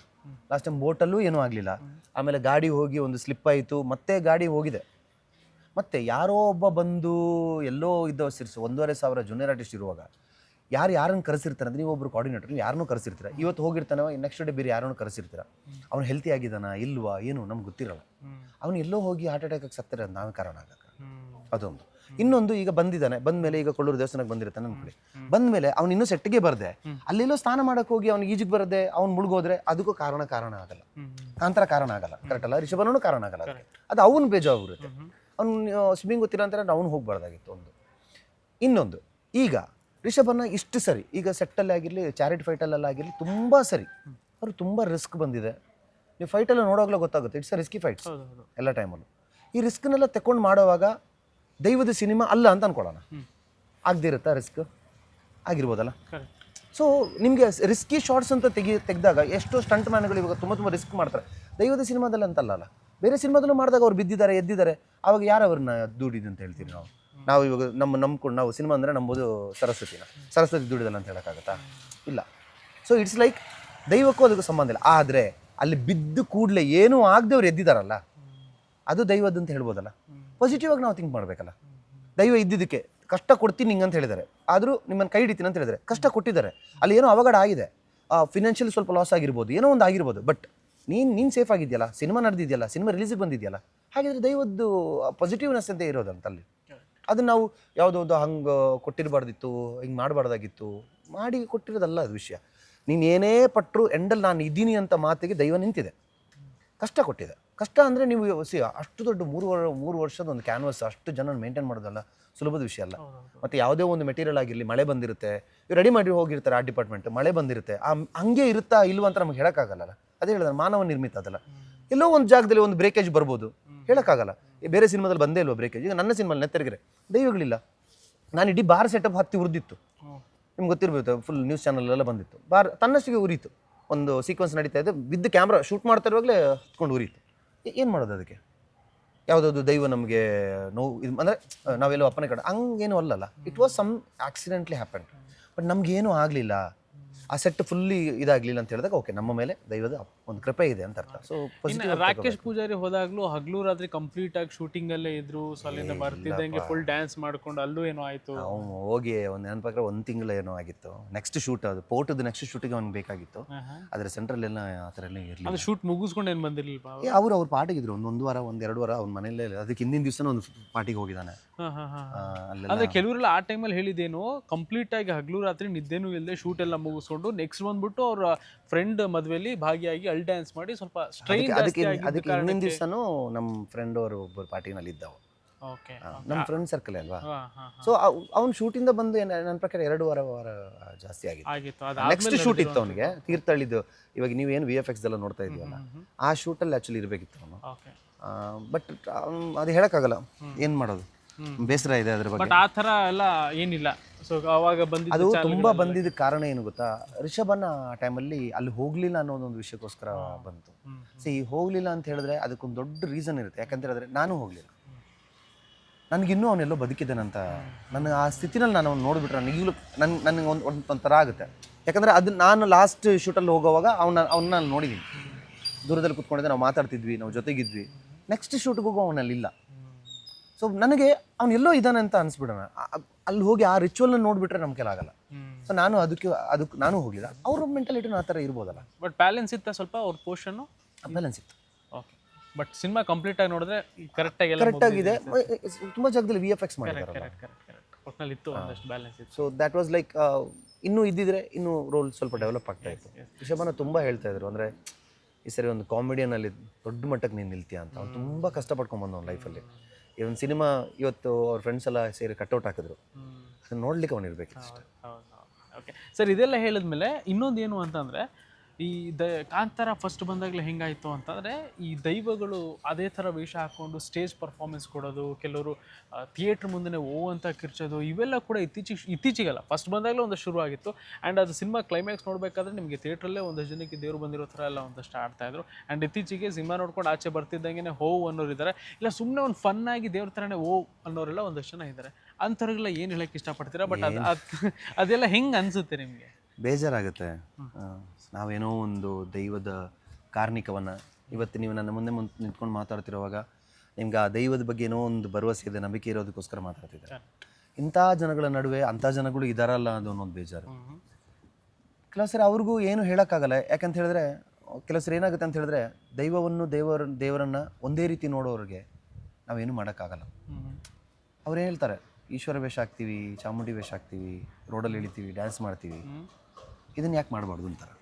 ಲಾಸ್ಟ್ ಟೈಮ್ ಬೋಟಲ್ಲೂ ಏನೂ ಆಗಲಿಲ್ಲ. ಆಮೇಲೆ ಗಾಡಿ ಹೋಗಿ ಒಂದು ಸ್ಲಿಪ್ ಆಯಿತು ಮತ್ತೆ ಗಾಡಿ ಹೋಗಿದೆ. ಮತ್ತೆ ಯಾರೋ ಒಬ್ಬ ಬಂದು ಎಲ್ಲೋ ಇದ್ದ ಸಿರ್ಸು ಒಂದೂವರೆ ಸಾವಿರ ಜೂನಿಯರ್ ಆರ್ಟಿಸ್ಟ್ ಇರುವಾಗ ಯಾರು ಯಾರನ್ನು ಕರೆಸಿರ್ತಾರೆ ಅಂದರೆ ನೀವು ಒಬ್ರು ಕೋಆರ್ಡಿನೇಟರ್ ನೀವು ಯಾರನ್ನೂ ಕರೆಸಿರ್ತೀರ. ಇವತ್ತು ಹೋಗಿರ್ತಾನೆ ನೆಕ್ಸ್ಟ್ ಡೇ ಬೇರೆ ಯಾರನ್ನು ಕರೆಸಿರ್ತೀರ. ಅವ್ನು ಹೆಲ್ತಿ ಆಗಿದ್ದಾನ ಇಲ್ವಾ ಏನು ನಮ್ಗೆ ಗೊತ್ತಿರಲ್ಲ. ಅವ್ನು ಎಲ್ಲೋ ಹೋಗಿ ಹಾರ್ಟ್ ಅಟ್ಯಾಕ್ ಸತ್ತರೆ ನಾವೇ ಕಾರಣ ಆಗಕ್ಕೆ. ಅದೊಂದು. ಇನ್ನೊಂದು ಈಗ ಬಂದಿದ್ದಾನೆ. ಬಂದ್ಮೇಲೆ ಈಗ ಕೊಳ್ಳೂರು ದೇವಸ್ಥಾನಕ್ಕೆ ಬಂದಿರ್ತಾನೆ ಅನ್ಕೊಳ್ಳಿ ಬಂದ್ಮೇಲೆ ಅವ್ನು ಇನ್ನೂ ಸೆಟ್ಟಿಗೆ ಬರದೆ. ಅಲ್ಲೆಲ್ಲೋ ಸ್ನಾನ ಮಾಡಕ್ ಹೋಗಿ ಅವ್ನಿಗೆ ಈಜಿಗೆ ಬರದೆ ಅವ್ನು ಮುಳುಗೋದ್ರೆ ಅದಕ್ಕೂ ಕಾರಣ ಕಾರಣ ಆಗಲ್ಲ. ಕಾಂತರ ಕಾರಣ ಆಗಲ್ಲ. ಕರೆಕ್ಟ್ ಅಲ್ಲ? ರಿಷಭನೂ ಕಾರಣ ಆಗಲ್ಲ. ಅದು ಅವನು ಬೇಜಾವಾಗುತ್ತೆ ಅವ್ನು ಸ್ವಿಮ್ಮಿಂಗ್ ಗೊತ್ತಿಲ್ಲ ಅಂತಾರೆ ಅವ್ನು ಹೋಗ್ಬಾರ್ದಾಗಿತ್ತು ಒಂದು. ಇನ್ನೊಂದು ಈಗ ರಿಷಭನ ಇಷ್ಟು ಸರಿ ಈಗ ಸೆಟ್ಟಲ್ಲಿ ಆಗಿರಲಿ ಚಾರಿಟಿ ಫೈಟಲ್ಲೆಲ್ಲ ಆಗಿರಲಿ ತುಂಬ ಸರಿ. ಅವ್ರು ತುಂಬ ರಿಸ್ಕ್ ಬಂದಿದೆ. ನೀವು ಫೈಟೆಲ್ಲ ನೋಡೋಗ್ಲೇ ಗೊತ್ತಾಗುತ್ತೆ. ಇಟ್ಸ್ ಅ ರಿಸ್ಕಿ ಫೈಟ್ಸ್ ಎಲ್ಲ ಟೈಮಲ್ಲೂ ಈ ರಿಸ್ಕ್ನೆಲ್ಲ ತಗೊಂಡು ಮಾಡೋವಾಗ ದೈವದ ಸಿನಿಮಾ ಅಲ್ಲ ಅಂತ ಅನ್ಕೊಳ್ಳೋಣ. ಆಗದೇ ಇರುತ್ತಾ ರಿಸ್ಕ್? ಆಗಿರ್ಬೋದಲ್ಲ. ಸೊ ನಿಮಗೆ ರಿಸ್ಕಿ ಶಾರ್ಟ್ಸ್ ಅಂತ ತೆಗಿ ತೆಗೆದಾಗ ಎಷ್ಟೋ ಸ್ಟಂಟ್ ಮ್ಯಾನ್ಗಳು ಇವಾಗ ತುಂಬ ತುಂಬ ರಿಸ್ಕ್ ಮಾಡ್ತಾರೆ. ದೈವದ ಸಿನಿಮಾದಲ್ಲಿ ಅಂತಲ್ಲ ಬೇರೆ ಸಿನಿಮಾದಲ್ಲೂ ಮಾಡಿದಾಗ ಅವ್ರು ಬಿದ್ದಿದ್ದಾರೆ ಎದ್ದಿದ್ದಾರೆ. ಅವಾಗ ಯಾರು ಅವ್ರನ್ನ ದುಡಿದು ಅಂತ ಹೇಳ್ತೀವಿ ನಾವು? ನಾವು ಇವಾಗ ನಮ್ಮ ನಂಬ್ಕೊಂಡು ನಾವು ಸಿನಿಮಾ ಅಂದರೆ ನಂಬೋದು ಸರಸ್ವತಿನ. ಸರಸ್ವತಿ ದುಡಿದಲ್ಲ ಅಂತ ಹೇಳೋಕ್ಕಾಗತ್ತಾ? ಇಲ್ಲ. ಸೊ ಇಟ್ಸ್ ಲೈಕ್ ದೈವಕ್ಕೂ ಅದಕ್ಕೂ ಸಂಬಂಧ ಇಲ್ಲ. ಆದರೆ ಅಲ್ಲಿ ಬಿದ್ದು ಕೂಡಲೇ ಏನೂ ಆಗದೆ ಅವ್ರು ಎದ್ದಿದ್ದಾರಲ್ಲ. ಅದು ದೈವದ್ದು ಅಂತ ಹೇಳ್ಬೋದಲ್ಲ. ಪಾಸಿಟಿವ್ ಆಗಿ ನಾವು ಥಿಂಕ್ ಮಾಡಬೇಕಲ್ಲ. ದೈವ ಇದ್ದಿದ್ದಕ್ಕೆ. ಕಷ್ಟ ಕೊಡ್ತೀನಿ ಹಿಂಗೆ ಅಂತ ಹೇಳಿದ್ದಾರೆ. ಆದರೂ ನಿಮ್ಮನ್ನು ಕೈ ಹಿಡಿತೀನಿ ಅಂತ ಹೇಳಿದ್ದಾರೆ. ಕಷ್ಟ ಕೊಟ್ಟಿದ್ದಾರೆ. ಅಲ್ಲಿ ಏನೋ ಅವಘಡ ಆಗಿದೆ. ಫಿನಾನ್ಷಿಯಲ್ ಸ್ವಲ್ಪ ಲಾಸ್ ಆಗಿರ್ಬೋದು ಏನೋ ಒಂದು ಆಗಿರ್ಬೋದು. ಬಟ್ ನೀನು ನೀನು ಸೇಫ್ ಆಗಿದೆಯಲ್ಲ? ಸಿನಿಮಾ ನಡೆದಿದೆಯಲ್ಲ? ಸಿನಿಮಾ ರಿಲೀಸಿಗೆ ಬಂದಿದೆಯಲ್ಲ? ಹಾಗಿದ್ರೆ ದೈವದ್ದು ಪಾಸಿಟಿವ್ನೆಸ್ ಅಂತ ಇರೋದಂತ ಅಲ್ಲಿ. ಅದನ್ನ ನಾವು ಯಾವುದೋ ಒಂದು ಹಂಗೆ ಕೊಟ್ಟಿರಬಾರ್ದಿತ್ತು ಹಿಂಗೆ ಮಾಡಬಾರ್ದಾಗಿತ್ತು ಮಾಡಿ ಕೊಟ್ಟಿರೋದಲ್ಲ ಅದು ವಿಷಯ. ನೀನು ಏನೇ ಪಟ್ಟರು ಎಂಡಲ್ಲಿ ನಾನು ಇದ್ದೀನಿ ಅಂತ ಮಾತಿಗೆ ದೈವ ನಿಂತಿದೆ. ಕಷ್ಟ ಕೊಟ್ಟಿದೆ. ಕಷ್ಟ ಅಂದರೆ ನೀವು ಸಿ ಅಷ್ಟು ದೊಡ್ಡ ಮೂರು ವರ್ ಮೂರು ವರ್ಷದ ಒಂದು ಕ್ಯಾನ್ವಸ್ ಅಷ್ಟು ಜನ ಮೇಂಟೈನ್ ಮಾಡೋದಲ್ಲ ಸುಲಭದ ವಿಷಯ ಅಲ್ಲ. ಮತ್ತು ಯಾವುದೇ ಒಂದು ಮೆಟೀರಿಯಲ್ ಆಗಿರಲಿ ಮಳೆ ಬಂದಿರುತ್ತೆ ರೆಡಿ ಮಾಡಿ ಹೋಗಿರ್ತಾರೆ ಆ ಡಿಪಾರ್ಟ್ಮೆಂಟ್ ಮಳೆ ಬಂದಿರುತ್ತೆ ಆ ಹಂಗೆ ಇರುತ್ತಾ ಇಲ್ವಾ ಅಂತ ನಮ್ಗೆ ಹೇಳೋಕ್ಕಾಗಲ್ಲ ಅದೇ ಹೇಳಿದ್ರೆ ಮಾನವ ನಿರ್ಮಿತ ಅದಲ್ಲ. ಎಲ್ಲೋ ಒಂದು ಜಾಗದಲ್ಲಿ ಒಂದು ಬ್ರೇಕೇಜ್ ಬರ್ಬೋದು ಹೇಳೋಕ್ಕಾಗಲ್ಲ. ಬೇರೆ ಸಿನಿಮಾದಲ್ಲಿ ಬಂದೇ ಇಲ್ವಾ ಬ್ರೇಕೇಜ್ ಈಗ ನನ್ನ ಸಿನಿಮಾ ನೆತ್ತರಿಗೆರೆ ದೈವಗಳಿಲ್ಲ. ನಾನು ಇಡೀ ಬಾರ್ ಸೆಟಪ್ ಹತ್ತಿ ಉರಿದಿತ್ತು. ನಿಮ್ಗೆ ಗೊತ್ತಿರ್ಬೋದು ಫುಲ್ ನ್ಯೂಸ್ ಚಾನಲ್ ಬಂದಿತ್ತು. ಬಾರ್ ತನ್ನಷ್ಟಿಗೆ ಉರಿತು. ಒಂದು ಸೀಕ್ವೆನ್ಸ್ ನಡೀತಾ ಇದೆ ಬಿದ್ದು ಕ್ಯಾಮ್ರಾ ಶೂಟ್ ಮಾಡ್ತಾ ಇರುವಾಗಲೇ ಹತ್ಕೊಂಡು ಉರಿತು ಏನು ಮಾಡೋದು ಅದಕ್ಕೆ? ಯಾವುದಾದ್ರು ದೈವ ನಮಗೆ ನೋವು, ಇದು ಅಂದರೆ ನಾವೆಲ್ಲೋ ಅಪ್ಪನೇ ಕಡೆ ಹಂಗೇನು ಅಲ್ಲಲ್ಲ. It was some accidentally happen but ನಮಗೇನು ಆಗಲಿಲ್ಲ. ಆ ಸೆಟ್ ಫುಲ್ಲಿ ಇದಾಗ್ಲಿಲ್ಲ ಅಂತ ಹೇಳಿದಾಗ ಓಕೆ ನಮ್ಮ ಮೇಲೆ ದೈವದ ಒಂದು ಕೃಪೆ ಇದೆ ಅಂತ ಅರ್ಥ. ಸೊ ಇನ್ನು ರಾಕೇಶ್ ಪೂಜಾರಿ ಹೋದಾಗ್ಲೂ ಹಗಲು ರಾತ್ರಿ ಕಂಪ್ಲೀಟ್ ಆಗಿ ಶೂಟಿಂಗ್ ಅಲ್ಲೇ ಇದ್ರು ಸೊ ಅಲ್ಲಿಂದ ಬರ್ತಿದ್ದಂಗೆ ಫುಲ್ ಡ್ಯಾನ್ಸ್ ಮಾಡ್ಕೊಂಡು ಅಲ್ಲೂ ಏನೋ ಆಯ್ತು. ಅವ್ನು ಹೋಗಿ ಒಂದು ನೆನಪಾಗ್ರೆ ಒಂದು ತಿಂಗಳು ಏನೋ ಆಗಿತ್ತು. ನೆಕ್ಸ್ಟ್ ಶೂಟ್ ಅದು ಪೋರ್ಟದ ನೆಕ್ಸ್ಟ್ ಶೂಟಿಗೆ ಅವ್ನಿಗೆ ಬೇಕಾಗಿತ್ತು. ಅದರ ಆದರೆ ಸೆಂಟ್ರಲ್ ಎಲ್ಲ ಆ ಥರ ಎಲ್ಲ ಇರಲಿಲ್ಲ. ಅದು ಶೂಟ್ ಮುಗಿಸ್ಕೊಂಡು ಏನು ಬಂದಿರ್ಲಿಲ್ಲ ಅವ್ರು? ಅವ್ರ ಪಾರ್ಟಿಗಿದ್ರು ಒಂದು ಒಂದು ವಾರ ಒಂದು ಎರಡು ವಾರ ಅವ್ನ ಮನೆಯಲ್ಲೇ ಅದಕ್ಕೆ ಹಿಂದಿನ ದಿವಸ ಒಂದು ಪಾರ್ಟಿಗೆ ಹೋಗಿದ್ದಾನೆ. ಅಂದ್ರೆ ಕೆಲವರೆಲ್ಲ ಆ ಟೈಮಲ್ಲಿ ಹೇಳಿದೇನು ಕಂಪ್ಲೀಟ್ ಆಗಿ ಹಗಲು ರಾತ್ರಿ ನಿದ್ದೆನೂ ಇಲ್ಲದೆ ಶೂಟ್ ಎಲ್ಲ ಮುಗಿಸ್ಕೊಂಡು ನೆಕ್ಸ್ಟ್ ಬಂದ್ಬಿಟ್ಟು ಅವ್ರ ಫ್ರೆಂಡ್ ಮದ್ವೆಲಿ ಭಾಗಿಯಾಗಿ ಅಲ್ ಡ್ಯಾನ್ಸ್ ಮಾಡಿ ಸ್ವಲ್ಪ ಸ್ಟ್ರೈನ್ ಅದಕ್ಕೆ ಅದಕ್ಕೆ ಹಿಂದಿನ ದಿವಸನೂ ನಮ್ಮ ಫ್ರೆಂಡ್ ಅವರು ಒಬ್ಬರು ಪಾರ್ಟಿನಲ್ಲಿ ಇದ್ದವು. ಓಕೆ ನಮ್ಮ ಫ್ರೆಂಡ್ ಸರ್ಕಲ್ ಅಲ್ವಾ? ಸೊ ಅವ್ನ ಶೂಟಿಂದ ಬಂದು ಏನ- ನನ್ನ ಪ್ರಕಾರ ಎರಡು ವಾರ ವಾರ ಜಾಸ್ತಿ ಆಗಿತ್ತು. ನೆಕ್ಸ್ಟ್ ಶೂಟ್ ಇತ್ತು ಅವನಿಗೆ. ತೀರ್ಥಹಳ್ಳಿದು. ಇವಾಗ ನೀವೇನು ವಿ ಎಫ್ ಎಕ್ಸ್ ಎಲ್ಲ ನೋಡ್ತಾ ಇದೀವಲ್ಲ ಆ ಶೂಟಲ್ಲಿ ಆ್ಯಕ್ಚುಲಿ ಇರಬೇಕಿತ್ತು ಅವನು. ಬಟ್ ಅದು ಹೇಳೋಕ್ಕಾಗಲ್ಲ. ಏನು ಮಾಡೋದು? ಬೇಸರ ಇದೆ ಅದ್ರ ಬಗ್ಗೆ. ಬಟ್ ಆ ತರ ಎಲ್ಲ ಏನಿಲ್ಲ. ಸೊ ಅವಾಗ ಬಂದಿದ್ದು ಅದು ತುಂಬಾ ಬಂದಿದ್ದ ಕಾರಣ ಏನು ಗೊತ್ತಾ? ರಿಷಭನ ಆ ಟೈಮಲ್ಲಿ ಅಲ್ಲಿ ಹೋಗ್ಲಿಲ್ಲ ಅನ್ನೋದೊಂದು ವಿಷಯಕ್ಕೋಸ್ಕರ ಬಂತು. ಸೊ ಸಿ ಹೋಗ್ಲಿಲ್ಲ ಅಂತ ಹೇಳಿದ್ರೆ ಅದಕ್ಕೊಂದು ದೊಡ್ಡ ರೀಸನ್ ಇರುತ್ತೆ. ಯಾಕಂತ ಹೇಳಿದ್ರೆ ನಾನು ಹೋಗ್ಲಿಲ್ಲ. ನನಗಿನ್ನೂ ಅವನೆಲ್ಲೋ ಬದುಕಿದ್ದಾನಂತ. ನನ್ನ ಆ ಸ್ಥಿತಿನಲ್ಲಿ ನಾನು ಅವ್ನು ನೋಡ್ಬಿಟ್ರೆ ನನಗೆ ಈಗಲೂ ನನ್ ನನಗೆ ಒಂದು ಒಂದು ಒಂಥರ ಆಗುತ್ತೆ. ಯಾಕಂದ್ರೆ ಅದು ನಾನು ಲಾಸ್ಟ್ ಶೂಟಲ್ಲಿ ಹೋಗೋವಾಗ ಅವನ ಅವನ್ನ ನಾನು ನೋಡಿದ್ದೀನಿ. ದೂರದಲ್ಲಿ ಕುತ್ಕೊಂಡಿದ್ದೆ ನಾವು ಮಾತಾಡ್ತಿದ್ವಿ ನಾವು ಜೊತೆಗಿದ್ವಿ. ನೆಕ್ಸ್ಟ್ ಶೂಟ್ಗೆ ಹೋಗೋ ಅವನಲ್ಲಿಲ್ಲ. ಸೊ ನನಗೆ ಅವ್ನು ಎಲ್ಲೋ ಇದ್ದಾನೆ ಅಂತ ಅನ್ಸ್ಬಿಡೋಣ. ಅಲ್ಲಿ ಹೋಗಿ ಆ ರಿಚುವಲ್ನ ನೋಡ್ಬಿಟ್ರೆ ನಮ್ಮ ಆಗಲ್ಲ. ಸೊ ನಾನು ಅದಕ್ಕೆ ಅದಕ್ಕೆ ನಾನು ಹೋಗಿಲ್ಲ. ಅವ್ರ ಮೆಂಟಾಲಿಟಿನೂ ಆ ಥರ ಇರ್ಬೋದಲ್ಲ. ಬಟ್ ಬ್ಯಾಲೆನ್ಸ್ ಇತ್ತ ಸ್ವಲ್ಪ ಅವ್ರ ಪೋರ್ಷನ್ನು ಬ್ಯಾಲೆನ್ಸ್ ಇತ್ತು. ಓಕೆ ಬಟ್ ಸಿನಿಮಾ ಕಂಪ್ಲೀಟ್ ಆಗಿ ನೋಡಿದ್ರೆ ಕರೆಕ್ಟ್ ಆಗಿ ಎಲ್ಲ ಕರೆಕ್ಟ್ ಆಗಿದೆ. ತುಂಬ ಜಾಗದಲ್ಲಿ ವಿ ಎಫ್ ಎಕ್ಸ್ ಮಾಡಿದ್ದಾರೆ ಒಟ್ನಲ್ಲಿ ಇತ್ತು ಒಂದಷ್ಟು ಬ್ಯಾಲೆನ್ಸ್ ಇತ್ತು. ಸೊ ದ್ಯಾಟ್ ವಾಸ್ ಲೈಕ್ ಇನ್ನೂ ಇದ್ದಿದ್ರೆ ಇನ್ನೂ ರೋಲ್ ಸ್ವಲ್ಪ ಡೆವಲಪ್ ಆಗ್ತಾ ಇತ್ತು. ರಿಷಭನ ತುಂಬ ಹೇಳ್ತಾ ಇದ್ರು. ಅಂದರೆ ಈ ಸರಿ ಒಂದು ಕಾಮಿಡಿಯನಲ್ಲಿ ದೊಡ್ಡ ಮಟ್ಟಕ್ಕೆ ನೀನು ನಿಲ್ತೀಯ ಅಂತ. ಅವ್ನು ತುಂಬ ಕಷ್ಟಪಡ್ಕೊಂಬಂದ ಅವ್ನ ಲೈಫಲ್ಲಿ ಈ ಒಂದು ಸಿನಿಮಾ ಇವತ್ತು ಅವ್ರ ಫ್ರೆಂಡ್ಸ್ ಎಲ್ಲ ಸೇರಿ ಕಟ್ಔಟ್ ಹಾಕಿದ್ರು. ಅದನ್ನ ನೋಡ್ಲಿಕ್ಕೆ ಅವನಿರ್ಬೇಕು ಓಕೆ ಸರ್ ಇದೆಲ್ಲ ಹೇಳಿದ್ಮೇಲೆ ಇನ್ನೊಂದು ಏನು ಅಂತಂದರೆ ಈ ದ ಕಾಂತಾರ ಫಸ್ಟ್ ಬಂದಾಗಲೇ ಹೆಂಗಾಯಿತು ಅಂತಂದರೆ ಈ ದೈವಗಳು ಅದೇ ಥರ ವೇಷ ಹಾಕ್ಕೊಂಡು ಸ್ಟೇಜ್ ಪರ್ಫಾರ್ಮೆನ್ಸ್ ಕೊಡೋದು ಕೆಲವರು ಥಿಯೇಟ್ರ್ ಮುಂದೆ ಓ ಅಂತ ಕಿರ್ಚೋದು ಇವೆಲ್ಲ ಕೂಡ ಇತ್ತೀಚೆಗೆ ಇತ್ತೀಚೆಗಲ್ಲ ಫಸ್ಟ್ ಬಂದಾಗಲೇ ಒಂದು ಶುರು ಆಗಿತ್ತು ಆ್ಯಂಡ್ ಅದು ಸಿನಿಮಾ ಕ್ಲೈಮ್ಯಾಕ್ಸ್ ನೋಡಬೇಕಾದ್ರೆ ನಿಮಗೆ ಥಿಯೇಟ್ರಲ್ಲೇ ಒಂದಷ್ಟು ಜನಕ್ಕೆ ದೇವರು ಬಂದಿರೋ ಥರ ಎಲ್ಲ ಒಂದಷ್ಟು ಆಡ್ತಾಯಿದ್ರು ಆ್ಯಂಡ್ ಇತ್ತೀಚೆಗೆ ಸಿನಿಮಾ ನೋಡ್ಕೊಂಡು ಆಚೆ ಬರ್ತಿದ್ದಂಗೆ ಹೋ ಅನ್ನೋರು ಇದ್ದಾರೆ ಇಲ್ಲ ಸುಮ್ಮನೆ ಒಂದು ಫನ್ನಾಗಿ ದೇವ್ರ ಥರನೇ ಓ ಅನ್ನೋರೆಲ್ಲ ಒಂದಷ್ಟು ಜನ ಇದ್ದಾರೆ. ಅಂಥವ್ರಿಗೆಲ್ಲ ಏನು ಹೇಳೋಕ್ಕೆ ಇಷ್ಟಪಡ್ತೀರಾ? ಬಟ್ ಅದು ಅದು ಅದೆಲ್ಲ ಹೆಂಗೆ ಅನಿಸುತ್ತೆ ನಿಮಗೆ? ಬೇಜಾರಾಗುತ್ತೆ. ನಾವೇನೋ ಒಂದು ದೈವದ ಕಾರ್ಣಿಕವನ್ನು ಇವತ್ತು ನೀವು ನನ್ನ ಮುಂದೆ ಮುಂದೆ ನಿಂತ್ಕೊಂಡು ಮಾತಾಡ್ತಿರುವಾಗ ನಿಮ್ಗೆ ಆ ದೈವದ ಬಗ್ಗೆ ಏನೋ ಒಂದು ಭರವಸೆ ಇದೆ ನಂಬಿಕೆ ಇರೋದಕ್ಕೋಸ್ಕರ ಮಾತಾಡ್ತಿದ್ದಾರೆ. ಇಂಥ ಜನಗಳ ನಡುವೆ ಅಂಥ ಜನಗಳು ಇದಾರಲ್ಲ ಅದು ಅನ್ನೋದು ಬೇಜಾರು. ಕೆಲವು ಸರಿ ಅವ್ರಿಗೂ ಏನು ಹೇಳೋಕ್ಕಾಗಲ್ಲ ಯಾಕಂತ ಹೇಳಿದ್ರೆ ಕೆಲವು ಸರಿ ಏನಾಗುತ್ತೆ ಅಂತ ಹೇಳಿದ್ರೆ ದೈವವನ್ನು ದೇವರ ದೇವರನ್ನು ಒಂದೇ ರೀತಿ ನೋಡೋರಿಗೆ ನಾವೇನು ಮಾಡೋಕ್ಕಾಗಲ್ಲ. ಅವ್ರು ಏನು ಹೇಳ್ತಾರೆ ಈಶ್ವರ ವೇಷ ಹಾಕ್ತೀವಿ ಚಾಮುಂಡಿ ವೇಷ ಹಾಕ್ತೀವಿ ರೋಡಲ್ಲಿ ಇಳಿತೀವಿ ಡ್ಯಾನ್ಸ್ ಮಾಡ್ತೀವಿ. ಇದನ್ನ ಯಾಕೆ ಮಾಡಬಾರ್ದು ಅಂತಾರೆ?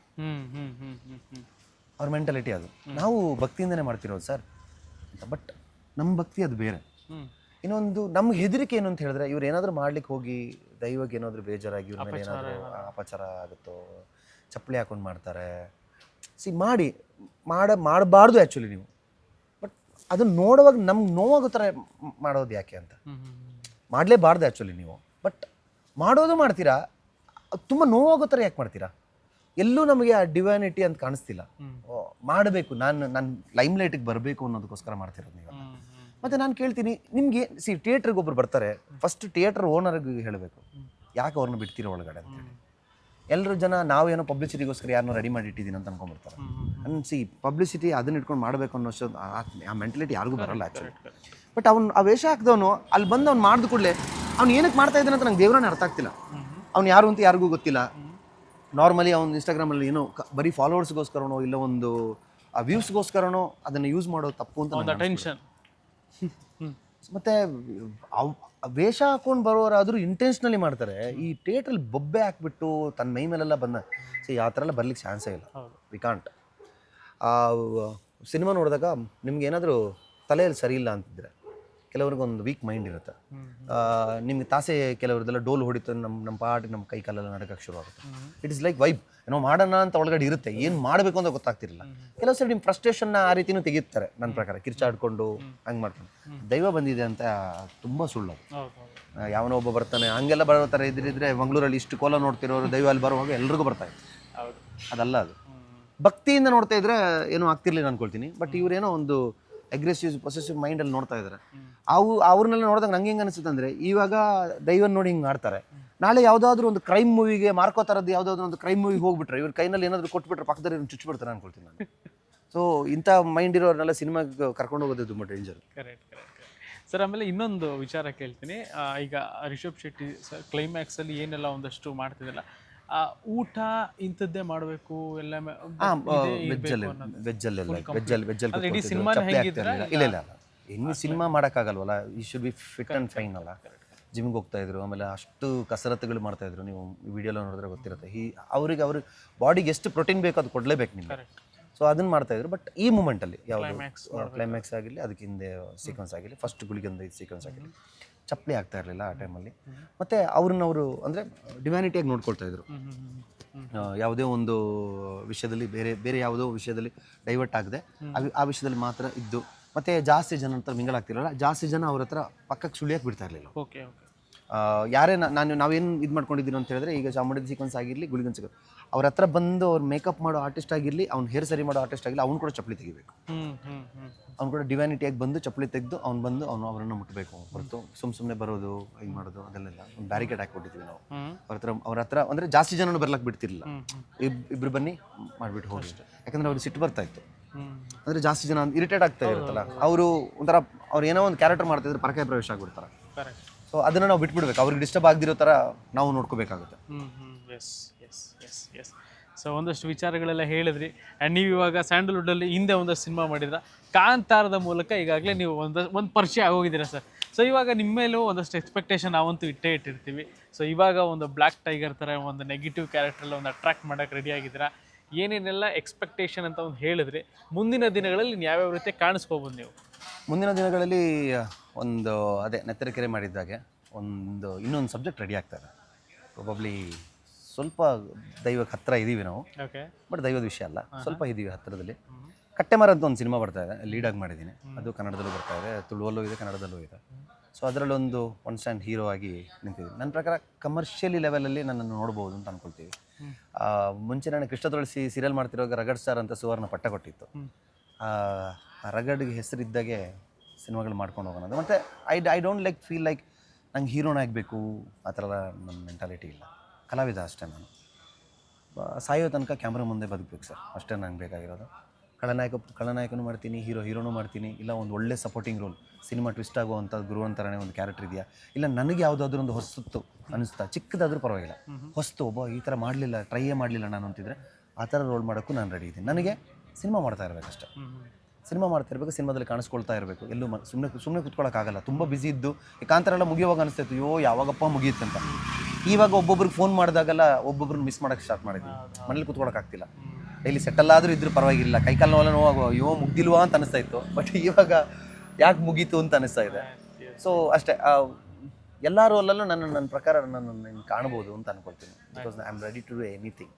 ಅವ್ರ ಮೆಂಟಾಲಿಟಿ ಅದು. ನಾವು ಭಕ್ತಿಯಿಂದನೇ ಮಾಡ್ತಿರೋದು ಸರ್. ಅಂತ ಬಟ್ ನಮ್ಮ ಭಕ್ತಿ ಅದು ಬೇರೆ. ಇನ್ನೊಂದು ನಮ್ಗೆ ಹೆದರಿಕೆ ಏನು ಅಂತ ಹೇಳಿದ್ರೆ ಇವ್ರು ಏನಾದರೂ ಮಾಡ್ಲಿಕ್ಕೆ ಹೋಗಿ ದೈವಕ್ಕೆ ಏನಾದರೂ ಬೇಜಾರಾಗಿ ಇವ್ರ ಮೇಲೆ ಏನಾದರೂ ಅಪಚಾರ ಆಗುತ್ತೋ ಚಪ್ಪಲಿ ಹಾಕೊಂಡು ಮಾಡ್ತಾರೆ. ಸಿ ಮಾಡಿ ಮಾಡ ಮಾಡಬಾರ್ದು ಆ್ಯಕ್ಚುಲಿ ನೀವು. ಬಟ್ ಅದನ್ನ ನೋಡುವಾಗ ನಮ್ಗೆ ನೋವಾಗೋ ಥರ ಮಾಡೋದು ಯಾಕೆ ಅಂತ? ಮಾಡಲೇಬಾರ್ದು ಆ್ಯಕ್ಚುಲಿ ನೀವು. ಬಟ್ ಮಾಡೋದು ಮಾಡ್ತೀರಾ? ತುಂಬ ನೋವಾಗೋ ಥರ ಯಾಕೆ ಮಾಡ್ತೀರಾ? ಎಲ್ಲೂ ನಮಗೆ ಆ ಡಿವೈನಿಟಿ ಅಂತ ಕಾಣಿಸ್ತಿಲ್ಲ. ಮಾಡಬೇಕು. ನಾನು ನಾನು ಲೈಮ್ ಲೈಟಿಗೆ ಬರಬೇಕು ಅನ್ನೋದಕ್ಕೋಸ್ಕರ ಮಾಡ್ತಿರೋದು ನೀವು. ಮತ್ತು ನಾನು ಕೇಳ್ತೀನಿ ನಿಮಗೆ ಸಿ ಥಿಯೇಟ್ರಿಗೆ ಒಬ್ರು ಬರ್ತಾರೆ. ಫಸ್ಟ್ ಥಿಯೇಟ್ರ್ ಓನರ್ಗೆ ಹೇಳಬೇಕು. ಯಾಕೆ ಅವ್ರನ್ನ ಬಿಡ್ತೀರ ಒಳಗಡೆ ಅಂತೇಳಿ ಎಲ್ಲರೂ ಜನ ನಾವೇನೋ ಪಬ್ಲಿಸಿಟಿಗೋಸ್ಕರ ಯಾರನ್ನೋ ರೆಡಿ ಮಾಡಿ ಇಟ್ಟಿದ್ದೀನಿ ಅಂತ ಅನ್ಕೊಂಡ್ಬಿಡ್ತಾರೆ. ಅಂಡ್ ಸಿ ಪಬ್ಲಿಸಿಟಿ ಅದನ್ನ ಇಟ್ಕೊಂಡು ಮಾಡಬೇಕು ಅನ್ನೋ ಆ ಮೆಂಟಲಿಟಿ ಯಾರಿಗೂ ಬರಲ್ಲ ಆ್ಯಕ್ಚುಲಿ ಬಟ್ ಅವ್ನು ಆ ವೇಷ ಹಾಕ್ದವನು ಅಲ್ಲಿ ಬಂದು ಅವ್ನು ಮಾಡಿದ ಕೂಡಲೇ ಅವ್ನು ಏನಕ್ಕೆ ಮಾಡ್ತಾ ಇದ್ದಾನೆ ಅಂತ ನಂಗೆ ದೇವರನ್ನ ಅರ್ಥ ಆಗ್ತಿಲ್ಲ. ಅವ್ನು ಯಾರು ಅಂತ ಯಾರಿಗೂ ಗೊತ್ತಿಲ್ಲ. ನಾರ್ಮಲಿ ಅವ್ನು ಇನ್ಸ್ಟಾಗ್ರಾಮಲ್ಲಿ ಏನೋ ಕ- ಬರೀ ಫಾಲೋವರ್ಸ್ಗೋಸ್ಕರನೋ ಇಲ್ಲ ಒಂದು ಆ ವ್ಯೂಸ್ಗೋಸ್ಕರನೋ ಅದನ್ನು ಯೂಸ್ ಮಾಡೋದು ತಪ್ಪು ಅಂತ ಒಂದು ನಂಗೆ ಟೆನ್ಷನ್ ಹ್ಮ್. ಮತ್ತೆ ಅವ್- ವೇಷ ಹಾಕೊಂಡು ಬರೋರಾದರೂ ಇಂಟೆನ್ಷನಲಿ ಮಾಡ್ತಾರೆ. ಈ ಥಿಯೇಟ್ರಲ್ಲಿ ಬೊಬ್ಬೆ ಹಾಕ್ಬಿಟ್ಟು ತನ್ನ ಮೈ ಮೇಲೆಲ್ಲ ಬಂದ ಸೊ ಆ ಥರ ಎಲ್ಲ ಬರ್ಲಿಕ್ಕೆ ಚಾನ್ಸೇ ಇಲ್ಲ. ಹೌದು. ವಿ ಕಾಂಟ್ ಸಿನಿಮಾ ನೋಡಿದಾಗ ನಿಮ್ಗೆ ಏನಾದರೂ ತಲೆಯಲ್ಲಿ ಸರಿ ಇಲ್ಲ ಅಂತಿದ್ರೆ? ಕೆಲವ್ರಿಗೆ ಒಂದು ವೀಕ್ ಮೈಂಡ್ ಇರುತ್ತೆ ನಿಮ್ಗೆ ತಾಸೆ ಕೆಲವ್ರದ್ದೆಲ್ಲ ಡೋಲ್ ಹೊಡಿತು ನಮ್ಮ ನಮ್ಮ ಪಾಟ್ ನಮ್ಮ ಕೈ ಕಾಲೆಲ್ಲ ನಡಕಕ್ಕೆ ಶುರು ಆಗುತ್ತೆ ಇಟ್ ಇಸ್ ಲೈಕ್ ವೈಬ್ ಏನೋ ಮಾಡೋಣ ಅಂತ ಒಳಗಡೆ ಇರುತ್ತೆ. ಏನು ಮಾಡಬೇಕು ಅಂತ ಗೊತ್ತಾಗ್ತಿರಲಿಲ್ಲ ಕೆಲವು ಸರಿ ನಿಮ್ಮ ಫ್ರಸ್ಟ್ರೇಷನ್ ಆ ರೀತಿನೂ ತೆಗೆಯುತ್ತಾರೆ ನನ್ನ ಪ್ರಕಾರ. ಕಿರ್ಚಾಡ್ಕೊಂಡು ಹಂಗೆ ಮಾಡ್ಕೊಂಡು. ದೈವ ಬಂದಿದೆ ಅಂತ ತುಂಬ ಸುಳ್ಳು ಅದು. ಯಾವನೋ ಒಬ್ಬ ಬರ್ತಾನೆ ಹಂಗೆಲ್ಲ ಬರೋ ಥರ ಇದ್ರಿದ್ರೆ ಮಂಗಳೂರಲ್ಲಿ ಇಷ್ಟು ಕೋಲ ನೋಡ್ತಿರೋರು ದೈವ ಅಲ್ಲಿ ಬರುವಾಗ ಎಲ್ರಿಗೂ ಬರ್ತಾ ಇತ್ತು ಅದಲ್ಲ ಅದು. ಭಕ್ತಿಯಿಂದ ನೋಡ್ತಾ ಇದ್ರೆ ಏನೂ ಆಗ್ತಿರ್ಲಿಲ್ಲ ಅನ್ಕೊಳ್ತೀನಿ. ಬಟ್ ಇವ್ರೇನೋ ಒಂದು ಅಗ್ರೆಸಿವ್ ಪೊಸೆಸಿವ್ ಮೈಂಡಲ್ಲಿ ನೋಡ್ತಾ ಇದ್ದಾರೆ ಅವು ಅವ್ರನ್ನೆಲ್ಲ ನೋಡಿದಾಗ ನಂಗೆ ಹೆಂಗೆ ಅನಿಸುತ್ತೆ ಅಂದರೆ ಇವಾಗ ದೈವನ್ ನೋಡಿ ಹಿಂಗೆ ಮಾಡ್ತಾರೆ. ನಾಳೆ ಯಾವುದಾದ್ರೂ ಒಂದು ಕ್ರೈಮ್ ಮೂವಿಗೆ ಮಾರ್ಕೋ ಥರದ್ದು ಯಾವುದಾದ್ರೂ ಒಂದು ಕ್ರೈಮ್ ಮೂವಿಗೆ ಹೋಗ್ಬಿಟ್ರೆ ಇವ್ರ ಕೈನಲ್ಲಿ ಏನಾದರೂ ಕೊಟ್ಬಿಟ್ರೆ ಪಕ್ಕದಲ್ಲಿ ಇವ್ರನ್ನ ಚುಚ್ಚಿಬಿಡ್ತಾರೆ ಅನ್ಕೊಳ್ತೀನಿ ನಾನು. ಸೊ ಇಂಥ ಮೈಂಡ್ ಇರೋರ್ನೆಲ್ಲ ಸಿನಿಮಾಗೆ ಕರ್ಕೊಂಡು ಹೋಗೋದು ತುಂಬ ಡೇಂಜರ್ ಕರೆಕ್ಟ್ ಕರೆಕ್ಟ್ ಸರ್ ಆಮೇಲೆ ಇನ್ನೊಂದು ವಿಚಾರ ಕೇಳ್ತೀನಿ. ಈಗ ರಿಷಬ್ ಶೆಟ್ಟಿ ಸರ್ ಕ್ಲೈಮ್ಯಾಕ್ಸಲ್ಲಿ ಏನೆಲ್ಲ ಒಂದಷ್ಟು ಮಾಡ್ತಿದ್ದಲ್ಲ ಊಟ ಇಂಥದ್ದೇ ಮಾಡಬೇಕು ಎಲ್ಲ ವೆಜ್ಜಲ್ಲಿ ಅನ್ನೋದು. ವೆಜ್ಜಲ್ಲಿ ವೆಜ್ಜಲ್ಲಿ ವೆಜ್ಜಲ್ಲಿ ಅಂದ್ರೆ ಇಡೀ ಕೂತ್ಕೊಳ್ತಿದ್ರು, ಸಿನಿಮಾನೇ ಚಪ್ಪಲಿ ಹೆಂಗಿದ್ದೀರಾ? ಹಾಕ್ತಾ ಇರ್ಲಿಲ್ಲ. ಇಲ್ಲ ಇಲ್ಲ ಇನ್ನು cinema ಮಾಡೋಕ್ಕಾಗಲ್ವಲ್ಲ? You should be fit and fine ಅಲ್ಲ? ಜಿಮ್ಗೆ ಹೋಗ್ತಾ ಇದ್ರು ಆಮೇಲೆ ಅಷ್ಟು ಕಸರತ್ತುಗಳು ಮಾಡ್ತಾ ಇದ್ರು. ನೀವು ವಿಡಿಯೋಲ್ಲ ನೋಡಿದ್ರೆ ಗೊತ್ತಿರುತ್ತೆ. ಈ ಅವ್ರಿಗೆ ಅವ್ರಿಗೆ ಬಾಡಿಗೆ ಎಷ್ಟು ಪ್ರೋಟೀನ್ ಬೇಕು ಅದು ಕೊಡಲೇಬೇಕು ನಿಮಗೆ. ಸೊ ಅದನ್ನ ಮಾಡ್ತಾ ಇದ್ರು. ಬಟ್ ಈ ಮೂಮೆಂಟಲ್ಲಿ ಯಾವುದು ಕ್ಲೈಮ್ಯಾಕ್ಸ್ ಆಗಿರಲಿ ಅದಕ್ಕೆ ಹಿಂದೆ ಸೀಕ್ವೆನ್ಸ್ ಆಗಿರಲಿ ಫಸ್ಟ್ ಗುಳಿಗೆ ಒಂದು ಸೀಕ್ವೆನ್ಸ್ ಆಗಿರಲಿ. ಚಪ್ಪಲಿ ಆಗ್ತಾ ಇರಲಿಲ್ಲ ಆ ಟೈಮಲ್ಲಿ ಮತ್ತೆ ಅವ್ರನ್ನ ಅವರು ಅಂದರೆ ಡಿವ್ಯಾನಿಟಿಯಾಗಿ ನೋಡ್ಕೊಳ್ತಾ ಇದ್ರು. ಯಾವುದೇ ಒಂದು ವಿಷಯದಲ್ಲಿ ಬೇರೆ ಬೇರೆ ಯಾವುದೋ ವಿಷಯದಲ್ಲಿ ಡೈವರ್ಟ್ ಆಗದೆ ಆ ವಿಷಯದಲ್ಲಿ ಮಾತ್ರ ಇದ್ದು. ಮತ್ತೆ ಜಾಸ್ತಿ ಜನ ಹತ್ರ ಮಿಂಗಲ್ ಆಗ್ತಿರಲ್ಲ ಜಾಸ್ತಿ ಜನ ಅವ್ರ ಹತ್ರ ಪಕ್ಕಕ್ಕೆ ಸುಳಿಯಕ್ಕೆ ಬಿಡ್ತಾ ಇರಲಿಲ್ಲ. ಓಕೆ ಓಕೆ ಯಾರೇ ನಾನು ನಾವೇನು ಇದು ಮಾಡ್ಕೊಂಡಿದ್ದೀನಿ ಅಂತ ಹೇಳಿದ್ರೆ ಈಗ ಚಾಮುಂಡಿ ಸೀಕ್ವೆನ್ಸ್ ಆಗಿರಲಿ ಗುಳಿಗನ್ ಸೀಕ್ವೆನ್ಸ್. ಅವ್ರ ಹತ್ರ ಬಂದು ಅವ್ರು ಮೇಕಪ್ ಮಾಡೋ ಆರ್ಟಿಸ್ಟ್ ಆಗಿರಲಿ ಅವ್ನು ಹೇರ್ ಸರಿ ಮಾಡೋ ಆರ್ಟಿಸ್ಟ್ ಆಗಿರಲಿ ಅವ್ನು ಕೂಡ ಚಪ್ಪಲಿ ತೆಗಿಬೇಕು. ಅವ್ನು ಕೂಡ ಡಿವ್ಯಾನಿಟಿಯಾಗಿ ಬಂದು ಚಪ್ಪಲಿ ತೆಗೆದು ಅವ್ನು ಬಂದು ಅವನು ಅವರನ್ನು ಮುಟ್ಟಬೇಕು ಹೊರತು ಸುಮ್ ಸುಮ್ಮನೆ ಬರೋದು ಹಿಂಗೆ ಮಾಡೋದು ಅದೆಲ್ಲ ಒಂದು ಬ್ಯಾರಿಕೇಡ್ ಹಾಕ್ಬಿಟ್ಟಿದ್ವಿ ನಾವು. ಅವ್ರ ಹತ್ರ ಅವ್ರ ಹತ್ರ ಅಂದರೆ ಜಾಸ್ತಿ ಜನನು ಬರ್ಲಕ್ಕೆ ಬಿಡ್ತಿರ್ಲಿಲ್ಲ. ಹ್ಮ್ ಹ್ಮ್. ಇಬ್ ಇಬ್ರು ಬನ್ನಿ ಮಾಡಿಬಿಟ್ಟು ಹೋಗಿ. ಯಾಕಂದ್ರೆ ಅವ್ರಿಗೆ ಸಿಟ್ಟು ಬರ್ತಾ ಇತ್ತು. ಅಂದರೆ ಜಾಸ್ತಿ ಜನ ಇರಿಟೇಟ್ ಆಗ್ತಾ ಇರುತ್ತಲ್ಲ. ಅವರು ಒಂಥರ ಅವ್ರು ಏನೋ ಒಂದು ಕ್ಯಾರೆಕ್ಟರ್ ಮಾಡ್ತಿದ್ರೆ ಪರಕಾಯ ಪ್ರವೇಶ ಆಗ್ಬಿಡ್ತಾರೆ. ಸೊ ಅದನ್ನು ನಾವು ಬಿಟ್ಬಿಡ್ಬೇಕು. ಅವ್ರಿಗೆ ಡಿಸ್ಟರ್ಬ್ ಆಗದಿರೋ ಥರ ನಾವು ನೋಡ್ಕೋಬೇಕಾಗುತ್ತೆ. ಹ್ಞೂ ಹ್ಞೂ yes yes yes yes so ಒಂದಷ್ಟು ವಿಚಾರಗಳೆಲ್ಲ ಹೇಳಿದ್ರಿ. ಆ್ಯಂಡ್ ನೀವು ಇವಾಗ ಸ್ಯಾಂಡಲ್ವುಡ್ಡಲ್ಲಿ ಹಿಂದೆ ಒಂದಷ್ಟು ಸಿನಿಮಾ ಮಾಡಿದ್ರ. ಕಾಂತಾರದ ಮೂಲಕ ಈಗಾಗಲೇ ನೀವು ಒಂದು ಒಂದು ಪರಿಚಯ ಆಗೋಗಿದ್ದೀರಾ ಸರ್? ಸೊ ಇವಾಗ ನಿಮ್ಮ ಮೇಲೂ ಒಂದಷ್ಟು ಎಕ್ಸ್ಪೆಕ್ಟೇಷನ್ ನಾವಂತೂ ಇಟ್ಟೇ ಇಟ್ಟಿರ್ತೀವಿ. ಸೊ ಇವಾಗ ಒಂದು ಬ್ಲ್ಯಾಕ್ ಟೈಗರ್ ಥರ ಒಂದು ನೆಗೆಟಿವ್ ಕ್ಯಾರೆಕ್ಟ್ರಲ್ಲಿ ಒಂದು ಅಟ್ರಾಕ್ಟ್ ಮಾಡೋಕ್ಕೆ ರೆಡಿ ಆಗಿದ್ದೀರಾ? ಏನೇನೆಲ್ಲ ಎಕ್ಸ್ಪೆಕ್ಟೇಷನ್ ಅಂತ ಒಂದು ಹೇಳಿದ್ರಿ. ಮುಂದಿನ ದಿನಗಳಲ್ಲಿ ನೀವು ಯಾವ್ಯಾವ ರೀತಿ ಕಾಣಿಸ್ಕೋಬೋದು ನೀವು? ಮುಂದಿನ ದಿನಗಳಲ್ಲಿ ಒಂದು ಅದೇ ನೆತ್ತರಕೆರೆ ಮಾಡಿದ್ದಾಗೆ ಒಂದು ಇನ್ನೊಂದು ಸಬ್ಜೆಕ್ಟ್ ರೆಡಿ ಆಗ್ತಾರೆ ಪ್ರೊಬಬ್ಲಿ ಸ್ವಲ್ಪ ದೈವಕ್ಕೆ ಹತ್ತಿರ ಇದ್ದೀವಿ ನಾವು. ಬಟ್ ದೈವದ ವಿಷಯ ಅಲ್ಲ. ಸ್ವಲ್ಪ ಇದ್ದೀವಿ ಹತ್ತಿರದಲ್ಲಿ ಕಟ್ಟೆಮರ ಅಂತ ಒಂದು ಸಿನಿಮಾ ಬರ್ತಾ ಇದೆ. ಲೀಡಾಗಿ ಮಾಡಿದ್ದೀನಿ. ಅದು ಕನ್ನಡದಲ್ಲೂ ಬರ್ತಾ ಇದೆ. ತುಳುವಲ್ಲೂ ಇದೆ ಕನ್ನಡದಲ್ಲೂ ಇದೆ. ಸೊ ಅದರಲ್ಲೊಂದು ಒನ್ ಸ್ಟ್ಯಾಂಡ್ ಹೀರೋ ಆಗಿ ನಿಂತಿದ್ದೀನಿ. ನನ್ನ ಪ್ರಕಾರ ಕಮರ್ಷಿಯಲಿ ಲೆವೆಲಲ್ಲಿ ನನ್ನನ್ನು ನೋಡ್ಬೋದು ಅಂತ ಅನ್ಕೊಳ್ತೀವಿ. ಆ, ಮುಂಚೆ ನಾನು ಕೃಷ್ಣ ತೊಳಸಿ ಸೀರಿಯಲ್ ಮಾಡ್ತಿರೋ ರಗಡ್ ಸ್ಟಾರ್ ಅಂತ ಸುವರ್ಣ ಪಟ್ಟ ಕೊಟ್ಟಿತ್ತು. ಆ ರಗಡ್ಗೆ ಹೆಸರಿದ್ದಾಗೆ ಸಿನಿಮಾಗಳು ಮಾಡ್ಕೊಂಡು ಹೋಗೋಣ ಮತ್ತು I I don't like feel like ನಂಗೆ ಹೀರೋನ ಆಗಬೇಕು, ಆ ಥರ ನನ್ನ ಮೆಂಟಾಲಿಟಿ ಇಲ್ಲ. ಕಲಾವಿದ ಅಷ್ಟೇ ನಾನು. ಸಾಯೋ ತನಕ ಕ್ಯಾಮ್ರಾ ಮುಂದೆ ಬದುಕಬೇಕು ಸರ್. ಅಷ್ಟೇ ನಂಗೆ ಬೇಕಾಗಿರೋದು. ಖಳನಾಯಕ, ಖಳನಾಯಕನೂ ಮಾಡ್ತೀನಿ, ಹೀರೋ, ಹೀರೋನೂ ಮಾಡ್ತೀನಿ. ಇಲ್ಲ ಒಂದು ಒಳ್ಳೆ ಸಪೋರ್ಟಿಂಗ್ ರೋಲ್ ಸಿನಿಮಾ ಟ್ವಿಸ್ಟ್ ಆಗುವಂಥ ಗುರು ಅಂತಾನೆ ಒಂದು ಕ್ಯಾರೆಕ್ಟರ್ ಇದೆಯಾ? ಇಲ್ಲ ನನಗೆ ಯಾವುದಾದ್ರೂ ಒಂದು ಹೊಸತ್ತು ಅನಿಸ್ತಾ, ಚಿಕ್ಕದಾದರೂ ಪರವಾಗಿಲ್ಲ. ಹೊಸ್ತು ಒಬ್ಬ ಈ ಥರ ಮಾಡಲಿಲ್ಲ ಟ್ರೈಯೇ ಮಾಡಲಿಲ್ಲ ನಾನು ಅಂತಿದ್ರೆ ಆ ಥರ ರೋಲ್ ಮಾಡೋಕ್ಕೂ ನಾನು ರೆಡಿ ಇದ್ದೀನಿ. ನನಗೆ ಸಿನಿಮಾ ಮಾಡ್ತಾ ಇರಬೇಕಷ್ಟೇ. ಸಿನಿಮಾ ಮಾಡ್ತಾ ಇರಬೇಕು ಸಿನಿಮಾದಲ್ಲಿ ಕಾಣಿಸ್ಕೊಳ್ತಾ ಇರಬೇಕು. ಎಲ್ಲೂ ಸುಮ್ಮನೆ ಸುಮ್ಮನೆ ಕುತ್ಕೊಳ್ಳೋಕ್ಕಾಗಲ್ಲ ತುಂಬ ಬಿಸಿ ಇದ್ದು ಈ ಕಾಂತಾರ ಎಲ್ಲ ಮುಗಿಯುವಾಗ ಅನಿಸ್ತಾಯಿತ್ತು ಅಯ್ಯೋ, ಯಾವಾಗಪ್ಪ ಅಂತ. ಇವಾಗ ಒಬ್ಬೊಬ್ರಿಗೆ ಫೋನ್ ಮಾಡಿದಾಗೆಲ್ಲ ಒಬ್ಬೊಬ್ರನ್ನ ಮಿಸ್ ಮಾಡೋಕ್ಕೆ ಸ್ಟಾರ್ಟ್ ಮಾಡಿದ್ವಿ. ಮನೇಲಿ ಕುತ್ಕೊಳ್ಳೋಕ್ಕಾಗ್ತಿಲ್ಲ ಡೈಲಿ ಸೆಟ್ಟಲ್ಲಾದರೂ ಇದ್ರೂ ಪರವಾಗಿಲ್ಲ. ಕೈಕಾಲು ನೋವೆಲ್ಲ ನೋವಾಗ ಅಯ್ಯೋ, ಮುಗ್ದಿಲ್ವಾ? ಅಂತ ಅನಿಸ್ತಾ ಇತ್ತು. ಬಟ್ ಇವಾಗ ಯಾಕೆ ಮುಗೀತು ಅಂತ ಅನಿಸ್ತಾ ಇದೆ. ಸೊ ಅಷ್ಟೇ ಎಲ್ಲರೂ ಎಲ್ಲ ರೋಲಲ್ಲೂ ನನ್ನ ನನ್ನ ಪ್ರಕಾರ ನನ್ನ ನೀನು ಕಾಣ್ಬೋದು ಅಂತ ಅನ್ಕೊಳ್ತೀನಿ. Because I am ready to do anything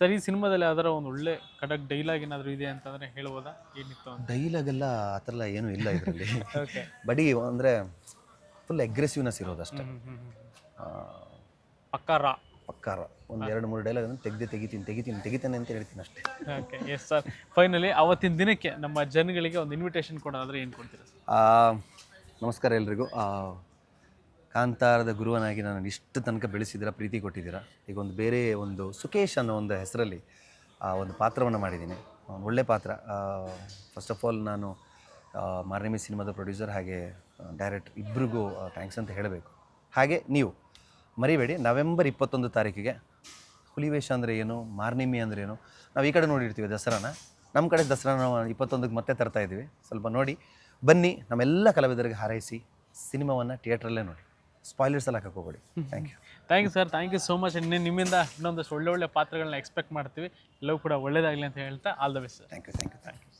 sir ಈ ಸಿನಿಮಾದಲ್ಲಿ ಅದರ ಒಂದು ಒಳ್ಳೆ ಕಡಕ್ ಡೈಲಾಗ್ ಏನಾದರೂ ಇದೆ ಅಂತಂದ್ರೆ ಹೇಳ್ಬೋದಾ? ಏನಿತ್ತು ಅಂತ ಡೈಲಾಗ್ ಎಲ್ಲ ಆ ಥರ ಎಲ್ಲ ಏನೂ ಇಲ್ಲ ಇದರಲ್ಲಿ. ಓಕೆ ಬಡಿ ಅಂದರೆ ಫುಲ್ ಅಗ್ರೆಸಿವ್ನೆಸ್ ಇರೋದಷ್ಟೇ ಆ, ಪಕ್ಕಾರ ಪಕ್ಕಾರ ಒಂದು ಎರಡು ಮೂರು ಡೈಲಾಗ್ ಅಂದ್ರೆ ತೆಗ್ದೆ ತೆಗಿತೀನಿ ತೆಗಿತೀನಿ ತೆಗಿತೇನೆ ಅಂತ ಹೇಳ್ತೀನಿ ಅಷ್ಟೇ. ಓಕೆ ಎಸ್ ಸರ್ ಫೈನಲಿ ಅವತ್ತಿನ ದಿನಕ್ಕೆ ನಮ್ಮ ಜನಗಳಿಗೆ ಒಂದು ಇನ್ವಿಟೇಷನ್ ಕೊಡೋದಾದ್ರೆ ಏನು ಕೊಡ್ತೀರಾ ಸರ್ ಆ, ನಮಸ್ಕಾರ ಎಲ್ರಿಗೂ. ಆ, ಕಾಂತಾರದ ಗುರುವನಾಗಿ ನಾನು ಇಷ್ಟು ತನಕ ಬೆಳೆಸಿದ್ದೀರಾ ಪ್ರೀತಿ ಕೊಟ್ಟಿದ್ದೀರಾ ಈಗ ಒಂದು ಬೇರೆ ಒಂದು ಸುಖೇಶ್ ಅನ್ನೋ ಒಂದು ಹೆಸರಲ್ಲಿ, ಆ, ಒಂದು ಪಾತ್ರವನ್ನು ಮಾಡಿದ್ದೀನಿ. ಒಳ್ಳೆ ಪಾತ್ರ. ಫಸ್ಟ್ ಆಫ್ ಆಲ್ ನಾನು ಮಾರ್ನಿಮಿ ಸಿನಿಮಾದ ಪ್ರೊಡ್ಯೂಸರ್ ಹಾಗೆ ಡೈರೆಕ್ಟ್ ಇಬ್ಬರಿಗೂ ಥ್ಯಾಂಕ್ಸ್ ಅಂತ ಹೇಳಬೇಕು. ಹಾಗೆ ನೀವು, ಮರಿಬೇಡಿ. ನವೆಂಬರ್ ಇಪ್ಪತ್ತೊಂದು ತಾರೀಕಿಗೆ ಹುಲಿವೇಷ ಅಂದರೆ ಏನು, ಮಾರ್ನಿಮಿ ಅಂದರೆ ಏನು, ನಾವು ಈ ಕಡೆ ನೋಡಿರ್ತೀವಿ ದಸರಾನ. ನಮ್ಮ ಕಡೆ ದಸರಾನ ಇಪ್ಪತ್ತೊಂದಕ್ಕೆ ಮತ್ತೆ ತರ್ತಾ ಇದ್ದೀವಿ ಸ್ವಲ್ಪ ನೋಡಿ, ಬನ್ನಿ, ನಮ್ಮೆಲ್ಲ ಕಲಾವಿದರಿಗೆ ಹಾರೈಸಿ ಸಿನಿಮಾವನ್ನು ಥಿಯೇಟ್ರಲ್ಲೇ ನೋಡಿ. ಸ್ಪಾಯ್ಲರ್ಸ್ ಎಲ್ಲ ಹಾಕಕ್ಕೆ ಹೋಗಬೇಡಿ thank you thank you sir thank you so much ನಿಮ್ಮಿಂದ ಇನ್ನೊಂದಷ್ಟು ಒಳ್ಳೆ ಒಳ್ಳೆ ಪಾತ್ರಗಳನ್ನ ಎಕ್ಸ್ಪೆಕ್ಟ್ ಮಾಡ್ತೀವಿ. ಎಲ್ಲವೂ ಕೂಡ ಒಳ್ಳೇದಾಗಲಿ ಅಂತ ಹೇಳ್ತಾ all the best sir thank you thank you thank you